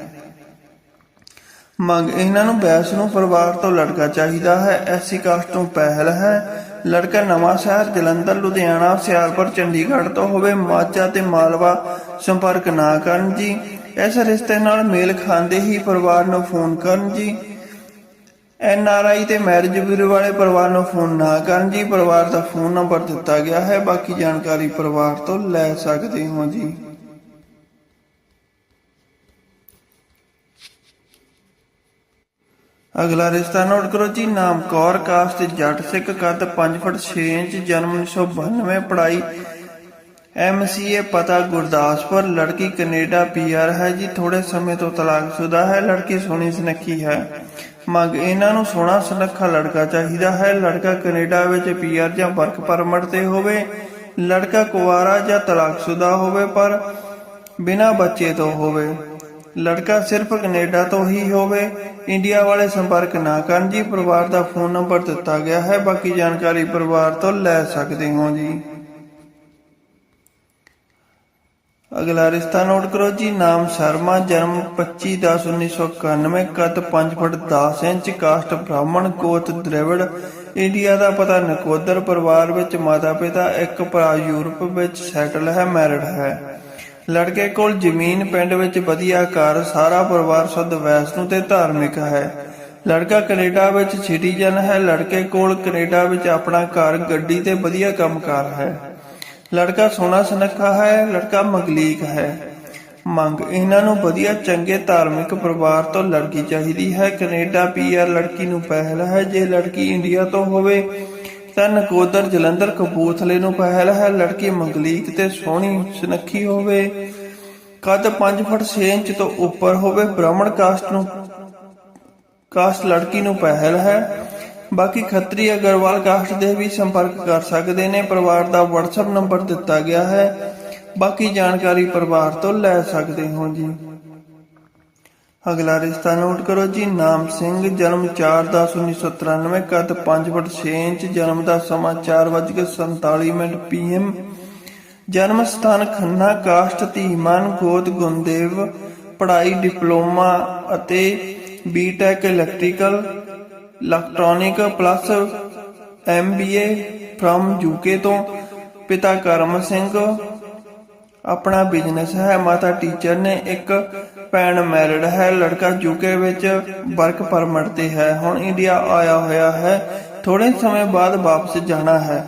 ਮੰਗ, ਇਹਨਾਂ ਨੂੰ ਵੈਸ਼ਨੂ ਪਰਿਵਾਰ ਤੋਂ ਲੜਕਾ ਚਾਹੀਦਾ ਹੈ, ਐਸੀ ਕਾਸਟ ਤੋਂ ਪਹਿਲ ਹੈ ਲੜਕਾ ਨਵਾਂ ਸ਼ਹਿਰ, ਜਲੰਧਰ, ਲੁਧਿਆਣਾ ਹੁਸ਼ਿਆਰਪੁਰ ਚੰਡੀਗੜ੍ਹ ਤੋਂ ਹੋਵੇ ਮਾਝਾ ਤੇ ਮਾਲਵਾ, ਸੰਪਰਕ ਨਾ ਕਰਨ ਜੀ। ਇਸ ਰਿਸ਼ਤੇ ਨਾਲ ਮੇਲ ਖਾਂਦੇ ਹੀ ਪਰਿਵਾਰ ਨੂੰ ਫੋਨ ਕਰਨ ਜੀ। ਐਨ ਆਰ ਆਈ ਤੇ ਮੈਰਿਜ ਬਿਊਰੋ ਵਾਲੇ ਪਰਿਵਾਰ ਨੂੰ ਫੋਨ ਨਾ ਕਰਨ ਜੀ। ਪਰਿਵਾਰ ਦਾ ਫੋਨ ਨੰਬਰ ਦਿੱਤਾ ਗਿਆ ਹੈ। ਬਾਕੀ ਜਾਣਕਾਰੀ ਪਰਿਵਾਰ ਤੋਂ ਲੈ ਸਕਦੇ ਹੋ ਜੀ। ਅਗਲਾ ਰਿਸ਼ਤਾ ਨੋਟ ਕਰੋ ਜੀ, ਨਾਮ ਕੌਰ, ਕਾਸਟ ਜੱਟ ਸਿੱਖ ਕੱਦ 5 ਫੁੱਟ 6 ਇੰਚ, ਜਨਮ 1992 ਪੜ੍ਹਾਈ ਐਮਸੀਏ ਪਤਾ ਗੁਰਦਾਸਪੁਰ, ਲੜਕੀ ਕੈਨੇਡਾ ਪੀਆਰ ਹੈ ਜੀ ਥੋੜੇ ਸਮੇਂ ਤੋਂ ਤਲਾਕਸ਼ੁਦਾ ਹੈ, ਲੜਕੀ ਸੋਹਣੀ ਸੁਨੱਖੀ ਹੈ। ਮੰਗ ਇਹਨਾਂ ਨੂੰ ਸੋਹਣਾ ਸੁਨੱਖਾ ਲੜਕਾ ਚਾਹੀਦਾ ਹੈ, ਲੜਕਾ ਕੈਨੇਡਾ ਵਿੱਚ ਪੀਆਰ ਜਾਂ ਵਰਕ ਪਰਮਿਟ ਤੇ ਹੋਵੇ, ਲੜਕਾ ਕੁਵਾਰਾ ਜਾਂ ਤਲਾਕਸ਼ੁਦਾ ਹੋਵੇ, ਪਰ ਬਿਨਾਂ ਬੱਚੇ ਤੋਂ ਹੋਵੇ। ਲੜਕਾ ਸਿਰਫ ਕੈਨੇਡਾ ਤੋਂ ਹੀ ਹੋਵੇ, ਇੰਡੀਆ ਵਾਲੇ ਸੰਪਰਕ ਨਾ ਕਰਨ ਜੀ, ਪਰਿਵਾਰ ਦਾ ਫੋਨ ਨੰਬਰ ਦਿੱਤਾ ਗਿਆ ਹੈ, ਬਾਕੀ ਜਾਣਕਾਰੀ ਪਰਿਵਾਰ ਤੋਂ ਲੈ ਸਕਦੇ ਹੋ ਜੀ। ਅਗਲਾ ਰਿਸ਼ਤਾ ਨੋਟ ਕਰੋ ਜੀ, ਨਾਮ ਸ਼ਰਮਾ, ਜਨਮ 25/10/1991 ਕੱਦ 5 ਫੁੱਟ 10 ਇੰਚ, ਕਾਸਟ ਬ੍ਰਾਹਮਣ, ਗੋਤ ਦ੍ਰਵਿੜ। ਇੰਡੀਆ ਦਾ ਪਤਾ ਨਕੋਦਰ ਪਰਿਵਾਰ ਵਿੱਚ ਮਾਤਾ ਪਿਤਾ ਇੱਕ ਭਰਾ ਯੂਰਪ ਵਿੱਚ ਸੈਟਲ ਹੈ, ਮੈਰਿਡ ਹੈ। ਲੜਕੇ ਕੋਲ ਜ਼ਮੀਨ ਪਿੰਡ ਵਿੱਚ ਵਧੀਆ ਘਰ, ਸਾਰਾ ਪਰਿਵਾਰ ਸ਼ੁੱਧ ਵੈਸ਼ਨੂ ਤੇ ਧਾਰਮਿਕ ਹੈ। ਲੜਕਾ ਕੈਨੇਡਾ ਵਿੱਚ ਸਿਟੀਜ਼ਨ ਹੈ, ਲੜਕੇ ਕੋਲ ਕੈਨੇਡਾ ਵਿੱਚ ਆਪਣਾ ਘਰ, ਗੱਡੀ ਤੇ ਵਧੀਆ ਕੰਮਕਾਰ ਹੈ। ਲੜਕਾ ਸੋਹਣਾ ਸੁਨੱਖਾ ਹੈ, ਲੜਕਾ ਮਗਲੀਕ ਹੈ। ਮੰਗ, ਇਹਨਾਂ ਨੂੰ ਵਧੀਆ ਚੰਗੇ ਧਾਰਮਿਕ ਪਰਿਵਾਰ ਤੋਂ ਲੜਕੀ ਚਾਹੀਦੀ ਹੈ। ਕੈਨੇਡਾ ਪੀਆਰ ਲੜਕੀ ਨੂੰ ਪਹਿਲ ਹੈ, ਜੇ ਲੜਕੀ ਇੰਡੀਆ ਤੋਂ ਹੋਵੇ ਤਾਂ ਨਕੋਦਰ ਜਲੰਧਰ ਕਪੂਰਥਲੇ ਨੂੰ ਪਹਿਲ ਹੈ ਲੜਕੀ ਮੰਗਲੀਕ ਤੇ ਸੋਹਣੀ ਸੁਨੱਖੀ ਹੋਵੇ। ਕੱਦ 5 ਫੁੱਟ 6 ਇੰਚ ਤੋਂ ਉੱਪਰ ਹੋਵੇ, ਬ੍ਰਾਹਮਣ ਕਾਸਟ ਨੂੰ ਕਾਸਟ ਲੜਕੀ ਨੂੰ ਪਹਿਲ ਹੈ। ਬਾਕੀ ਖੱਤਰੀ ਅਗਰਵਾਲ ਕਾਸਟ ਦੇ ਵੀ ਸੰਪਰਕ ਕਰ ਸਕਦੇ ਨੇ, ਪਰਿਵਾਰ ਦਾ WhatsApp ਨੰਬਰ ਦਿੱਤਾ ਗਿਆ ਹੈ। ਬਾਕੀ ਜਾਣਕਾਰੀ ਪਰਿਵਾਰ ਤੋਂ ਲੈ ਸਕਦੇ ਹੋ ਜੀ। ਅਗਲਾ ਰਿਸ਼ਤਾ ਨੋਟ ਕਰੋ ਜੀ, ਨਾਮ ਸਿੰਘ, ਜਨਮ 4/10/1993 ਕੱਦ 5 ਫੁੱਟ 6 ਇੰਚ, ਜਨਮ ਦਾ ਸਮਾਂ 4:47 ਮਿੰਟ ਪੀਐਮ ਜਨਮ ਸਥਾਨ ਖੰਨਾ, ਕਾਸਟ, ਧੀਮਾਨ ਗੋਤ ਗੁੰਦੇਵ ਪੜ੍ਹਾਈ, ਡਿਪਲੋਮਾ ਅਤੇ BTech electrical electronic plus MBA from UK ਤੋਂ। ਪਿਤਾ ਕਰਮ ਸਿੰਘ, ਆਪਣਾ ਬਿਜ਼ਨਸ ਹੈ, ਮਾਤਾ ਟੀਚਰ ਨੇ ਇੱਕ ਭੈਣ ਮੈਰਿਡ ਹੈ, ਲੜਕਾ ਯੂਕੇ ਵਿੱਚ ਵਰਕ ਪਰਮਿਟ ਤੇ ਹੈ। ਹੁਣ ਇੰਡੀਆ ਆਇਆ ਹੋਇਆ ਹੈ। ਥੋੜੇ ਸਮੇਂ ਬਾਅਦ ਵਾਪਸ ਜਾਣਾ ਹੈ।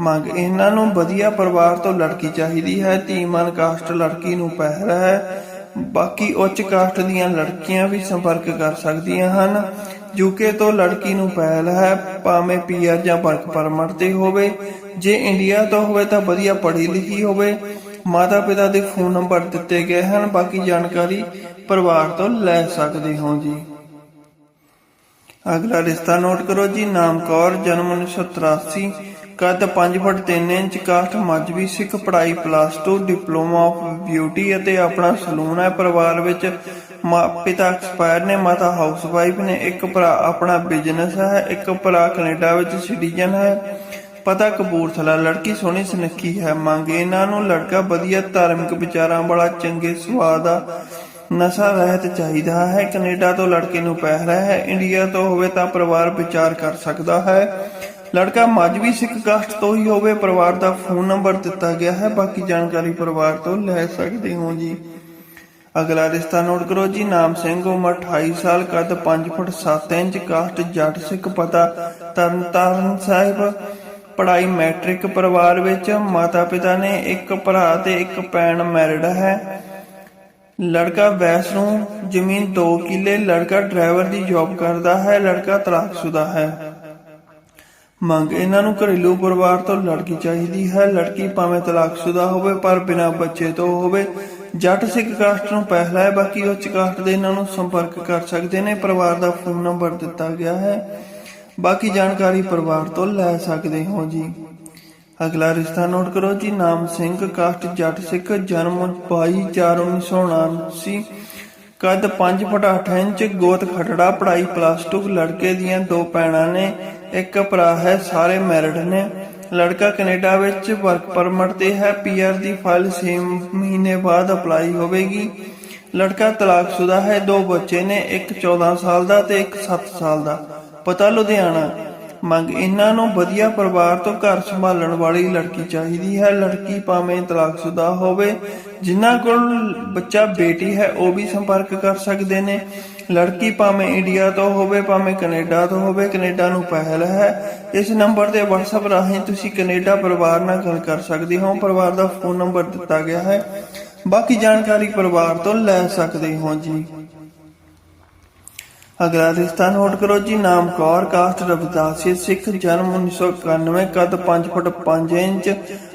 ਮੰਗ, ਇਹਨਾਂ ਨੂੰ ਵਧੀਆ ਪਰਿਵਾਰ ਤੋਂ ਲੜਕੀ ਚਾਹੀਦੀ ਹੈ। ਧੀਮਨ ਕਾਸਟ ਲੜਕੀ ਨੂੰ ਪਹਿਲ ਹੈ। ਬਾਕੀ ਉੱਚ ਕਾਸਟ ਦੀਆਂ ਲੜਕੀਆਂ ਵੀ ਸੰਪਰਕ ਕਰ ਸਕਦੀਆਂ ਹਨ। ਯੂਕੇ ਤੋਂ ਲੜਕੀ ਨੂੰ ਪਹਿਲ ਹੈ, ਭਾਵੇਂ ਪੀਆਰ ਜਾਂ ਵਰਕ ਪਰਮਿਟ ਤੇ ਹੋਵੇ। ਜੇ ਇੰਡੀਆ ਤੋਂ ਹੋਵੇ ਤਾਂ ਵਧੀਆ ਪੜ੍ਹੀ ਲਿਖੀ ਹੋਵੇ। ਮਾਤਾ ਪਿਤਾ ਦੇ ਫੋਨ ਨੰਬਰ ਦਿੱਤੇ ਗਏ ਹਨ, ਬਾਕੀ ਜਾਣਕਾਰੀ ਪਰਿਵਾਰ ਤੋਂ ਲੈ ਸਕਦੇ ਹੋ ਜੀ। ਅਗਲਾ ਰਿਸ਼ਤਾ ਨੋਟ ਕਰੋ ਜੀ, ਨਾਮ ਕੌਰ, ਜਨਮ 1983 ਕੱਦ 5 foot 3 inch caste Mazhabi Sikh, ਪੜ੍ਹਾਈ ਪਲੱਸ 2 ਡਿਪਲੋਮਾ ਆਫ ਬਿਊਟੀ ਅਤੇ ਆਪਣਾ ਸਲੂਨ ਹੈ। ਪਰਿਵਾਰ ਵਿੱਚ ਮਾ- ਪਿਤਾ ਐਕਸਪਾਇਰ ਨੇ, ਮਾਤਾ ਹਾਊਸ ਵਾਈਫ ਨੇ, ਇੱਕ ਭਰਾ ਆਪਣਾ ਬਿਜ਼ਨਸ ਹੈ, ਇੱਕ ਭਰਾ ਕੈਨੇਡਾ ਵਿੱਚ ਸਿਟੀਜ਼ਨ ਹੈ। ਪਤਾ ਕਪੂਰਥਲਾ, ਲੜਕੀ ਸੋਹਣੀ ਸੁਨੱਖੀ ਹੈ, ਮੰਗ ਇਹਨਾਂ ਨੂੰ ਲੜਕਾ ਵਧੀਆ ਧਾਰਮਿਕ ਵਿਚਾਰਾਂ ਵਾਲਾ, ਚੰਗੇ ਸੁਭਾਅ ਦਾ ਨਸ਼ਾ ਰਹਿਤ ਚਾਹੀਦਾ ਹੈ। ਕੈਨੇਡਾ ਤੋਂ ਲੜਕੇ ਨੂੰ ਪਹਿਲ ਹੈ, ਇੰਡੀਆ ਤੋਂ ਹੋਵੇ ਤਾਂ ਪਰਿਵਾਰ ਵਿਚਾਰ ਕਰ ਸਕਦਾ ਹੈ। ਲੜਕਾ ਮਜਬੀ ਸਿੱਖ ਕਾਸਟ ਤੋਂ ਹੀ ਹੋਵੇ, ਪਰਿਵਾਰ ਦਾ ਫੋਨ ਨੰਬਰ ਦਿੱਤਾ ਗਿਆ ਹੈ। ਬਾਕੀ ਜਾਣਕਾਰੀ ਪਰਿਵਾਰ ਤੋਂ ਲੈ ਸਕਦੇ ਹੋ ਜੀ। ਅਗਲਾ ਰਿਸ਼ਤਾ ਨੋਟ ਕਰੋ ਜੀ, ਨਾਮ ਸਿੰਘ, ਉਮਰ 28 ਸਾਲ, ਕੱਦ 5 ਫੁੱਟ 7 ਇੰਚ, ਕਾਸਟ ਜੱਟ ਸਿੱਖ ਪਤਾ ਤਰਨਤਾਰਨ ਸਾਹਿਬ। ਪੜ੍ਹਾਈ ਮੈਟ੍ਰਿਕ ਪਰਿਵਾਰ ਵਿੱਚ ਮਾਤਾ ਪਿਤਾ ਨੇ ਇੱਕ ਭਰਾ ਤੇ ਇੱਕ ਭੈਣ ਮੈਰਿਡ ਹੈ। ਲੜਕਾ ਵੈਸ਼ਨੂ ਜ਼ਮੀਨ 2 ਕਿੱਲੇ, ਲੜਕਾ ਡਰਾਈਵਰ ਦੀ ਜੌਬ ਕਰਦਾ ਹੈ, ਲੜਕਾ ਤਲਾਕਸ਼ੁਦਾ ਹੈ। ਮੰਗ, ਇਹਨਾਂ ਨੂੰ ਘਰੇਲੂ ਪਰਿਵਾਰ ਤੋਂ ਲੜਕੀ ਚਾਹੀਦੀ ਹੈ। ਲੜਕੀ ਭਾਵੇਂ ਤਲਾਕਸ਼ੁਦਾ ਹੋਵੇ, ਪਰ ਬਿਨਾਂ ਬੱਚੇ ਤੋਂ ਹੋਵੇ। ਜੱਟ ਸਿੱਖ ਕਾਸਟ ਨੂੰ ਪਹਿਲਾ ਹੈ, ਬਾਕੀ ਉੱਚ ਕਾਸਟ ਦੇ ਇਹਨਾਂ ਨੂੰ ਸੰਪਰਕ ਕਰ ਸਕਦੇ ਨੇ। ਪਰਿਵਾਰ ਦਾ ਫੋਨ ਨੰਬਰ ਦਿੱਤਾ ਗਿਆ ਹੈ। ਬਾਕੀ ਜਾਣਕਾਰੀ ਪਰਿਵਾਰ ਤੋਂ ਲੈ ਸਕਦੇ ਹੋ ਜੀ। ਅਗਲਾ ਰਿਸ਼ਤਾ ਨੋਟ ਕਰੋ ਜੀ, ਨਾਮ ਸਿੰਘ, ਕਾਸਟ ਜੱਟ ਸਿੱਖ, ਜਨਮ 22/4/1979 ਕੱਦ 5 ਫੁੱਟ 8 ਇੰਚ, ਗੋਤ ਖਟੜਾ ਪੜਾਈ ਪਲੱਸ 2 ਲੜਕੇ ਦੀਆਂ ਦੋ ਭੈਣਾਂ ਨੇ, ਇੱਕ ਭਰਾ ਹੈ, ਸਾਰੇ ਮੈਰਿਡ ਨੇ। ਲੜਕਾ ਕੈਨੇਡਾ ਵਿੱਚ ਵਰਕ ਪਰਮਿਟ ਤੇ ਹੈ ਪੀਆਰ ਦੀ ਫਾਈਲ 6 ਮਹੀਨੇ ਬਾਅਦ ਅਪਲਾਈ ਹੋਵੇਗੀ। ਲੜਕਾ ਤਲਾਕਸ਼ੁਦਾ ਹੈ, ਦੋ ਬੱਚੇ ਨੇ, ਇੱਕ 14 ਸਾਲ ਦਾ ਤੇ ਇੱਕ 7 ਸਾਲ ਦਾ। ਪਤਾ ਲੁਧਿਆਣਾ। ਮੰਗ ਇਹਨਾਂ ਨੂੰ ਵਧੀਆ ਪਰਿਵਾਰ ਤੋਂ ਘਰ ਸੰਭਾਲਣ ਵਾਲੀ ਲੜਕੀ ਚਾਹੀਦੀ ਹੈ। ਲੜਕੀ ਭਾਵੇਂ ਤਲਾਕਸ਼ੁਦਾ ਹੋਵੇ, ਜਿਨ੍ਹਾਂ ਕੋਲ ਬੱਚਾ ਬੇਟੀ ਹੈ, ਉਹ ਵੀ ਸੰਪਰਕ ਕਰ ਸਕਦੇ ਨੇ। ਲੜਕੀ ਭਾਵੇਂ ਇੰਡੀਆ ਤੋਂ ਹੋਵੇ, ਭਾਵੇਂ ਕੈਨੇਡਾ ਤੋਂ ਹੋਵੇ, ਕੈਨੇਡਾ ਨੂੰ ਪਹਿਲ ਹੈ। ਇਸ ਨੰਬਰ ਤੇ WhatsApp ਰਾਹੀਂ ਤੁਸੀਂ ਕੈਨੇਡਾ ਪਰਿਵਾਰ ਨਾਲ ਗੱਲ ਕਰ ਸਕਦੇ ਹੋ। ਪਰਿਵਾਰ ਦਾ ਫੋਨ ਨੰਬਰ ਦਿੱਤਾ ਗਿਆ ਹੈ। ਬਾਕੀ ਜਾਣਕਾਰੀ ਪਰਿਵਾਰ ਤੋਂ ਲੈ ਸਕਦੇ ਹੋ ਜੀ। ਅਗਲਾ ਰਿਸ਼ਤਾ ਨੋਟ ਕਰੋ ਜੀ, ਨਾਮ ਕੌਰ, ਕਾਸਟ ਰਵਿਦਾਸੀ ਸਿੱਖ ਜਨਮ 1991 ਕੱਦ 5 ਫੁੱਟ 5 ਇੰਚ,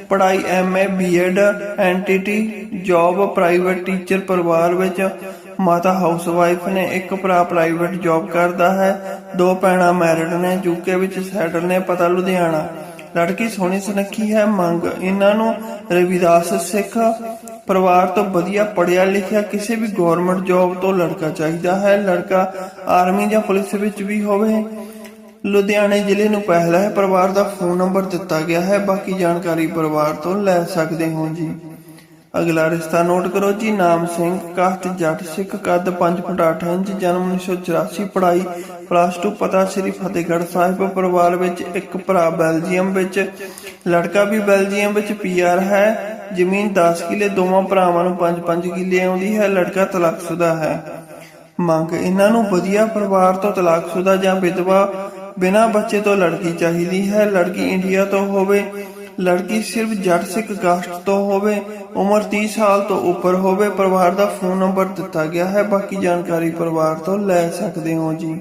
ਪੜ੍ਹਾਈ MA BEd NTT job private teacher ਪਰਿਵਾਰ ਵਿੱਚ, ਮਾਤਾ ਹਾਊਸਵਾਈਫ ਨੇ ਇੱਕ ਭਰਾ ਪ੍ਰਾਈਵੇਟ ਜੌਬ ਕਰਦਾ ਹੈ, ਦੋ ਭੈਣਾਂ ਮੈਰਿਡ ਨੇ ਯੂਕੇ ਵਿੱਚ ਸੈਟਲ ਨੇ, ਪਤਾ ਲੁਧਿਆਣਾ। ਲੜਕੀ ਸੋਹਣੀ ਸੁਨੱਖੀ ਹੈ, ਮੰਗ ਇਹਨਾਂ ਨੂੰ ਰਵਿਦਾਸ ਸਿੱਖ ਪਰਿਵਾਰ ਤੋਂ ਵਧੀਆ ਪੜਿਆ ਲਿਖਿਆ ਕਿਸੇ ਵੀ ਗਵਰਨਮੈਂਟ ਜੌਬ ਤੋਂ ਲੜਕਾ ਚਾਹੀਦਾ ਹੈ। ਲੜਕਾ ਆਰਮੀ ਜਾਂ ਪੁਲਿਸ ਵਿੱਚ ਵੀ ਹੋਵੇ। ਲੁਧਿਆਣੇ ਜ਼ਿਲ੍ਹੇ ਨੂੰ ਪਹਿਲਾ ਹੈ। ਪਰਿਵਾਰ ਦਾ ਫੋਨ ਨੰਬਰ ਦਿੱਤਾ ਗਿਆ ਹੈ। ਬਾਕੀ ਜਾਣਕਾਰੀ ਪਰਿਵਾਰ ਤੋਂ ਲੈ ਸਕਦੇ ਹੋ ਜੀ। ਅਗਲਾ ਰਿਸ਼ਤਾ ਨੋਟ ਕਰੋ ਜੀ, ਨਾਮ ਸਿੰਘ ਕਾਸਟ ਜੱਟ, ਸਿੱਖ ਕੱਦ 5 ਫੁੱਟ 8 ਇੰਚ ਜਨਮ 1984 ਪੜ੍ਹਾਈ ਪਲੱਸ 2 ਪਤਾ ਸ੍ਰੀ ਫਤਿਹਗੜ੍ਹ ਸਾਹਿਬ ਪਰਿਵਾਰ ਵਿੱਚ ਇੱਕ ਭਰਾ ਬੈਲਜੀਅਮ ਵਿੱਚ, ਲੜਕਾ ਵੀ ਬੈਲਜੀਅਮ ਵਿੱਚ ਪੀਆਰ ਹੈ, ਜ਼ਮੀਨ 10 ਕਿੱਲੇ, ਦੋਵਾਂ ਭਰਾਵਾਂ ਨੂੰ 5-5 ਕਿੱਲੇ ਆਉਂਦੀ ਹੈ, ਲੜਕਾ ਤਲਾਕਸ਼ੁਦਾ ਹੈ। ਮੰਗ, ਇਹਨਾਂ ਨੂੰ ਵਧੀਆ ਪਰਿਵਾਰ ਤੋਂ ਤਲਾਕਸ਼ੁਦਾ ਜਾਂ ਵਿਧਵਾ ਬਿਨਾਂ ਬੱਚੇ ਤੋਂ ਲੜਕੀ ਚਾਹੀਦੀ ਹੈ, ਲੜਕੀ ਇੰਡੀਆ ਤੋਂ ਹੋਵੇ ਲੜਕੀ ਸਿਰਫ ਜੱਟ ਸਿੱਖ ਕਾਸਟ ਤੋਂ ਹੋਵੇ, ਉਮਰ 30 ਸਾਲ ਤੋਂ ਉੱਪਰ ਹੋਵੇ, ਪਰਿਵਾਰ ਦਾ ਫੋਨ ਨੰਬਰ ਦਿੱਤਾ ਗਿਆ ਹੈ, ਬਾਕੀ ਜਾਣਕਾਰੀ ਪਰਿਵਾਰ ਤੋਂ ਲੈ ਸਕਦੇ ਹੋ ਜੀ।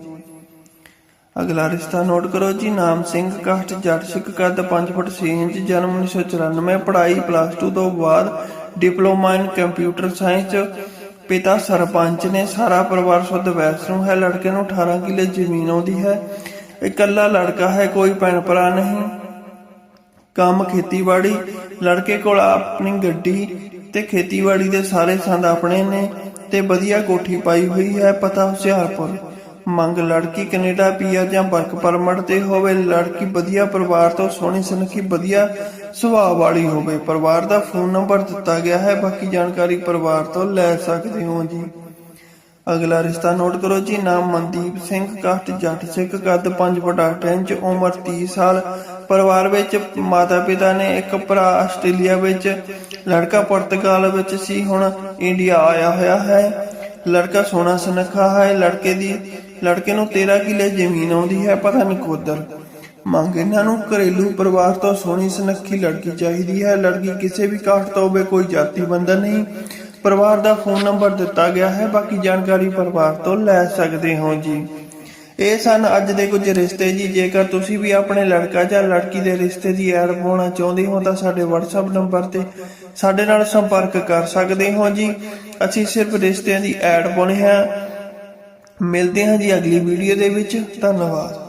ਅਗਲਾ ਰਿਸ਼ਤਾ ਨੋਟ ਕਰੋ ਜੀ, ਨਾਮ ਸਿੰਘ ਕਾਸਟ ਜੱਟ ਸਿੱਖ ਕੱਦ 5 ਫੁੱਟ 6 ਇੰਚ, ਜਨਮ 1994 ਪੜ੍ਹਾਈ ਪਲੱਸ 2 ਤੋਂ ਬਾਅਦ ਡਿਪਲੋਮਾ ਇਨ ਕੰਪਿਊਟਰ ਸਾਇੰਸ ਪਿਤਾ ਸਰਪੰਚ ਨੇ, ਸਾਰਾ ਪਰਿਵਾਰ ਸ਼ੁੱਧ ਵੈਸ਼ਨੂ ਹੈ, ਲੜਕੇ ਨੂੰ 18 ਕਿੱਲੇ ਜ਼ਮੀਨ ਆਉਂਦੀ ਹੈ। ਇਕੱਲਾ ਲੜਕਾ ਹੈ, ਕੋਈ ਭੈਣ ਭਰਾ ਨਹੀਂ। ਕੰਮ ਖੇਤੀਬਾੜੀ, ਲੜਕੇ ਕੋਲ ਆਪਣੀ ਗੱਡੀ ਤੇ ਖੇਤੀਬਾੜੀ ਦੇ ਸਾਰੇ ਸੰਦ ਆਪਣੇ ਨੇ ਤੇ ਵਧੀਆ ਕੋਠੀ ਪਾਈ ਹੋਈ ਹੈ ਪਤਾ ਹੁਸ਼ਿਆਰਪੁਰ। ਮੰਗ ਲੜਕੀ ਕੈਨੇਡਾ ਪੀਆਰ ਜਾਂ ਵਰਕ ਪਰਮਿਟ ਤੇ ਹੋਵੇ, ਲੜਕੀ ਵਧੀਆ ਪਰਿਵਾਰ ਤੋਂ ਸੋਹਣੀ ਸੁਨੱਖੀ ਵਧੀਆ ਸੁਭਾਅ ਵਾਲੀ ਹੋਵੇ, ਪਰਿਵਾਰ ਦਾ ਫੋਨ ਨੰਬਰ ਦਿੱਤਾ ਗਿਆ ਹੈ, ਬਾਕੀ ਜਾਣਕਾਰੀ ਪਰਿਵਾਰ ਤੋਂ ਲੈ ਸਕਦੇ ਹੋ ਜੀ। ਅਗਲਾ ਰਿਸ਼ਤਾ ਨੋਟ ਕਰੋ ਜੀ, ਨਾਮ ਮਨਦੀਪ ਸਿੰਘ, ਕਾਸਟ ਜੱਟ ਸਿੱਖ ਕੱਦ 5 ਫੁੱਟ 8 ਇੰਚ ਉਮਰ 30 ਸਾਲ ਪਰਿਵਾਰ ਵਿੱਚ ਮਾਤਾ ਪਿਤਾ ਨੇ ਇੱਕ ਭਰਾ ਆਸਟ੍ਰੇਲੀਆ ਵਿੱਚ, ਲੜਕਾ ਪੁਰਤਗਾਲ ਵਿੱਚ ਸੀ, ਹੁਣ ਇੰਡੀਆ ਆਇਆ ਹੋਇਆ ਹੈ। ਲੜਕਾ ਸੋਹਣਾ ਸੁਨੱਖਾ ਹੈ, ਲੜਕੇ ਦੀ, ਲੜਕੇ ਨੂੰ 13 ਕਿੱਲੇ ਜ਼ਮੀਨ ਆਉਂਦੀ ਹੈ, ਪਤਾ ਨਹੀਂ ਕੋਦਰ ਮੰਗ ਇਹਨਾਂ ਨੂੰ ਘਰੇਲੂ ਪਰਿਵਾਰ ਤੋਂ ਸੋਹਣੀ ਸੁਨੱਖੀ ਲੜਕੀ ਚਾਹੀਦੀ ਹੈ। ਲੜਕੀ ਕਿਸੇ ਵੀ ਕਾਸਟ ਤੋਂ ਹੋਵੇ, ਕੋਈ ਜਾਤੀ ਬੰਧਨ ਨਹੀਂ। ਪਰਿਵਾਰ ਦਾ ਫੋਨ ਨੰਬਰ ਦਿੱਤਾ ਗਿਆ ਹੈ, ਬਾਕੀ ਜਾਣਕਾਰੀ ਪਰਿਵਾਰ ਤੋਂ ਲੈ ਸਕਦੇ ਹੋ ਜੀ। ਇਹ ਸਨ ਅੱਜ ਦੇ ਕੁਝ ਰਿਸ਼ਤੇ ਜੀ। ਜੇਕਰ ਤੁਸੀਂ ਵੀ ਆਪਣੇ ਲੜਕਾ ਜਾਂ ਲੜਕੀ ਦੇ ਰਿਸ਼ਤੇ ਦੀ ਐਡ ਪਾਉਣਾ ਚਾਹੁੰਦੇ ਹੋ, ਤਾਂ ਸਾਡੇ WhatsApp ਨੰਬਰ ਤੇ ਸਾਡੇ ਨਾਲ ਸੰਪਰਕ ਕਰ ਸਕਦੇ ਹੋ ਜੀ। ਅਸੀਂ ਸਿਰਫ ਰਿਸ਼ਤਿਆਂ ਦੀ ਐਡ ਪਾਉਣੀ ਹੈ। ਮਿਲਦੇ ਹਾਂ ਜੀ ਅਗਲੀ ਵੀਡੀਓ ਦੇ ਵਿੱਚ। ਧੰਨਵਾਦ।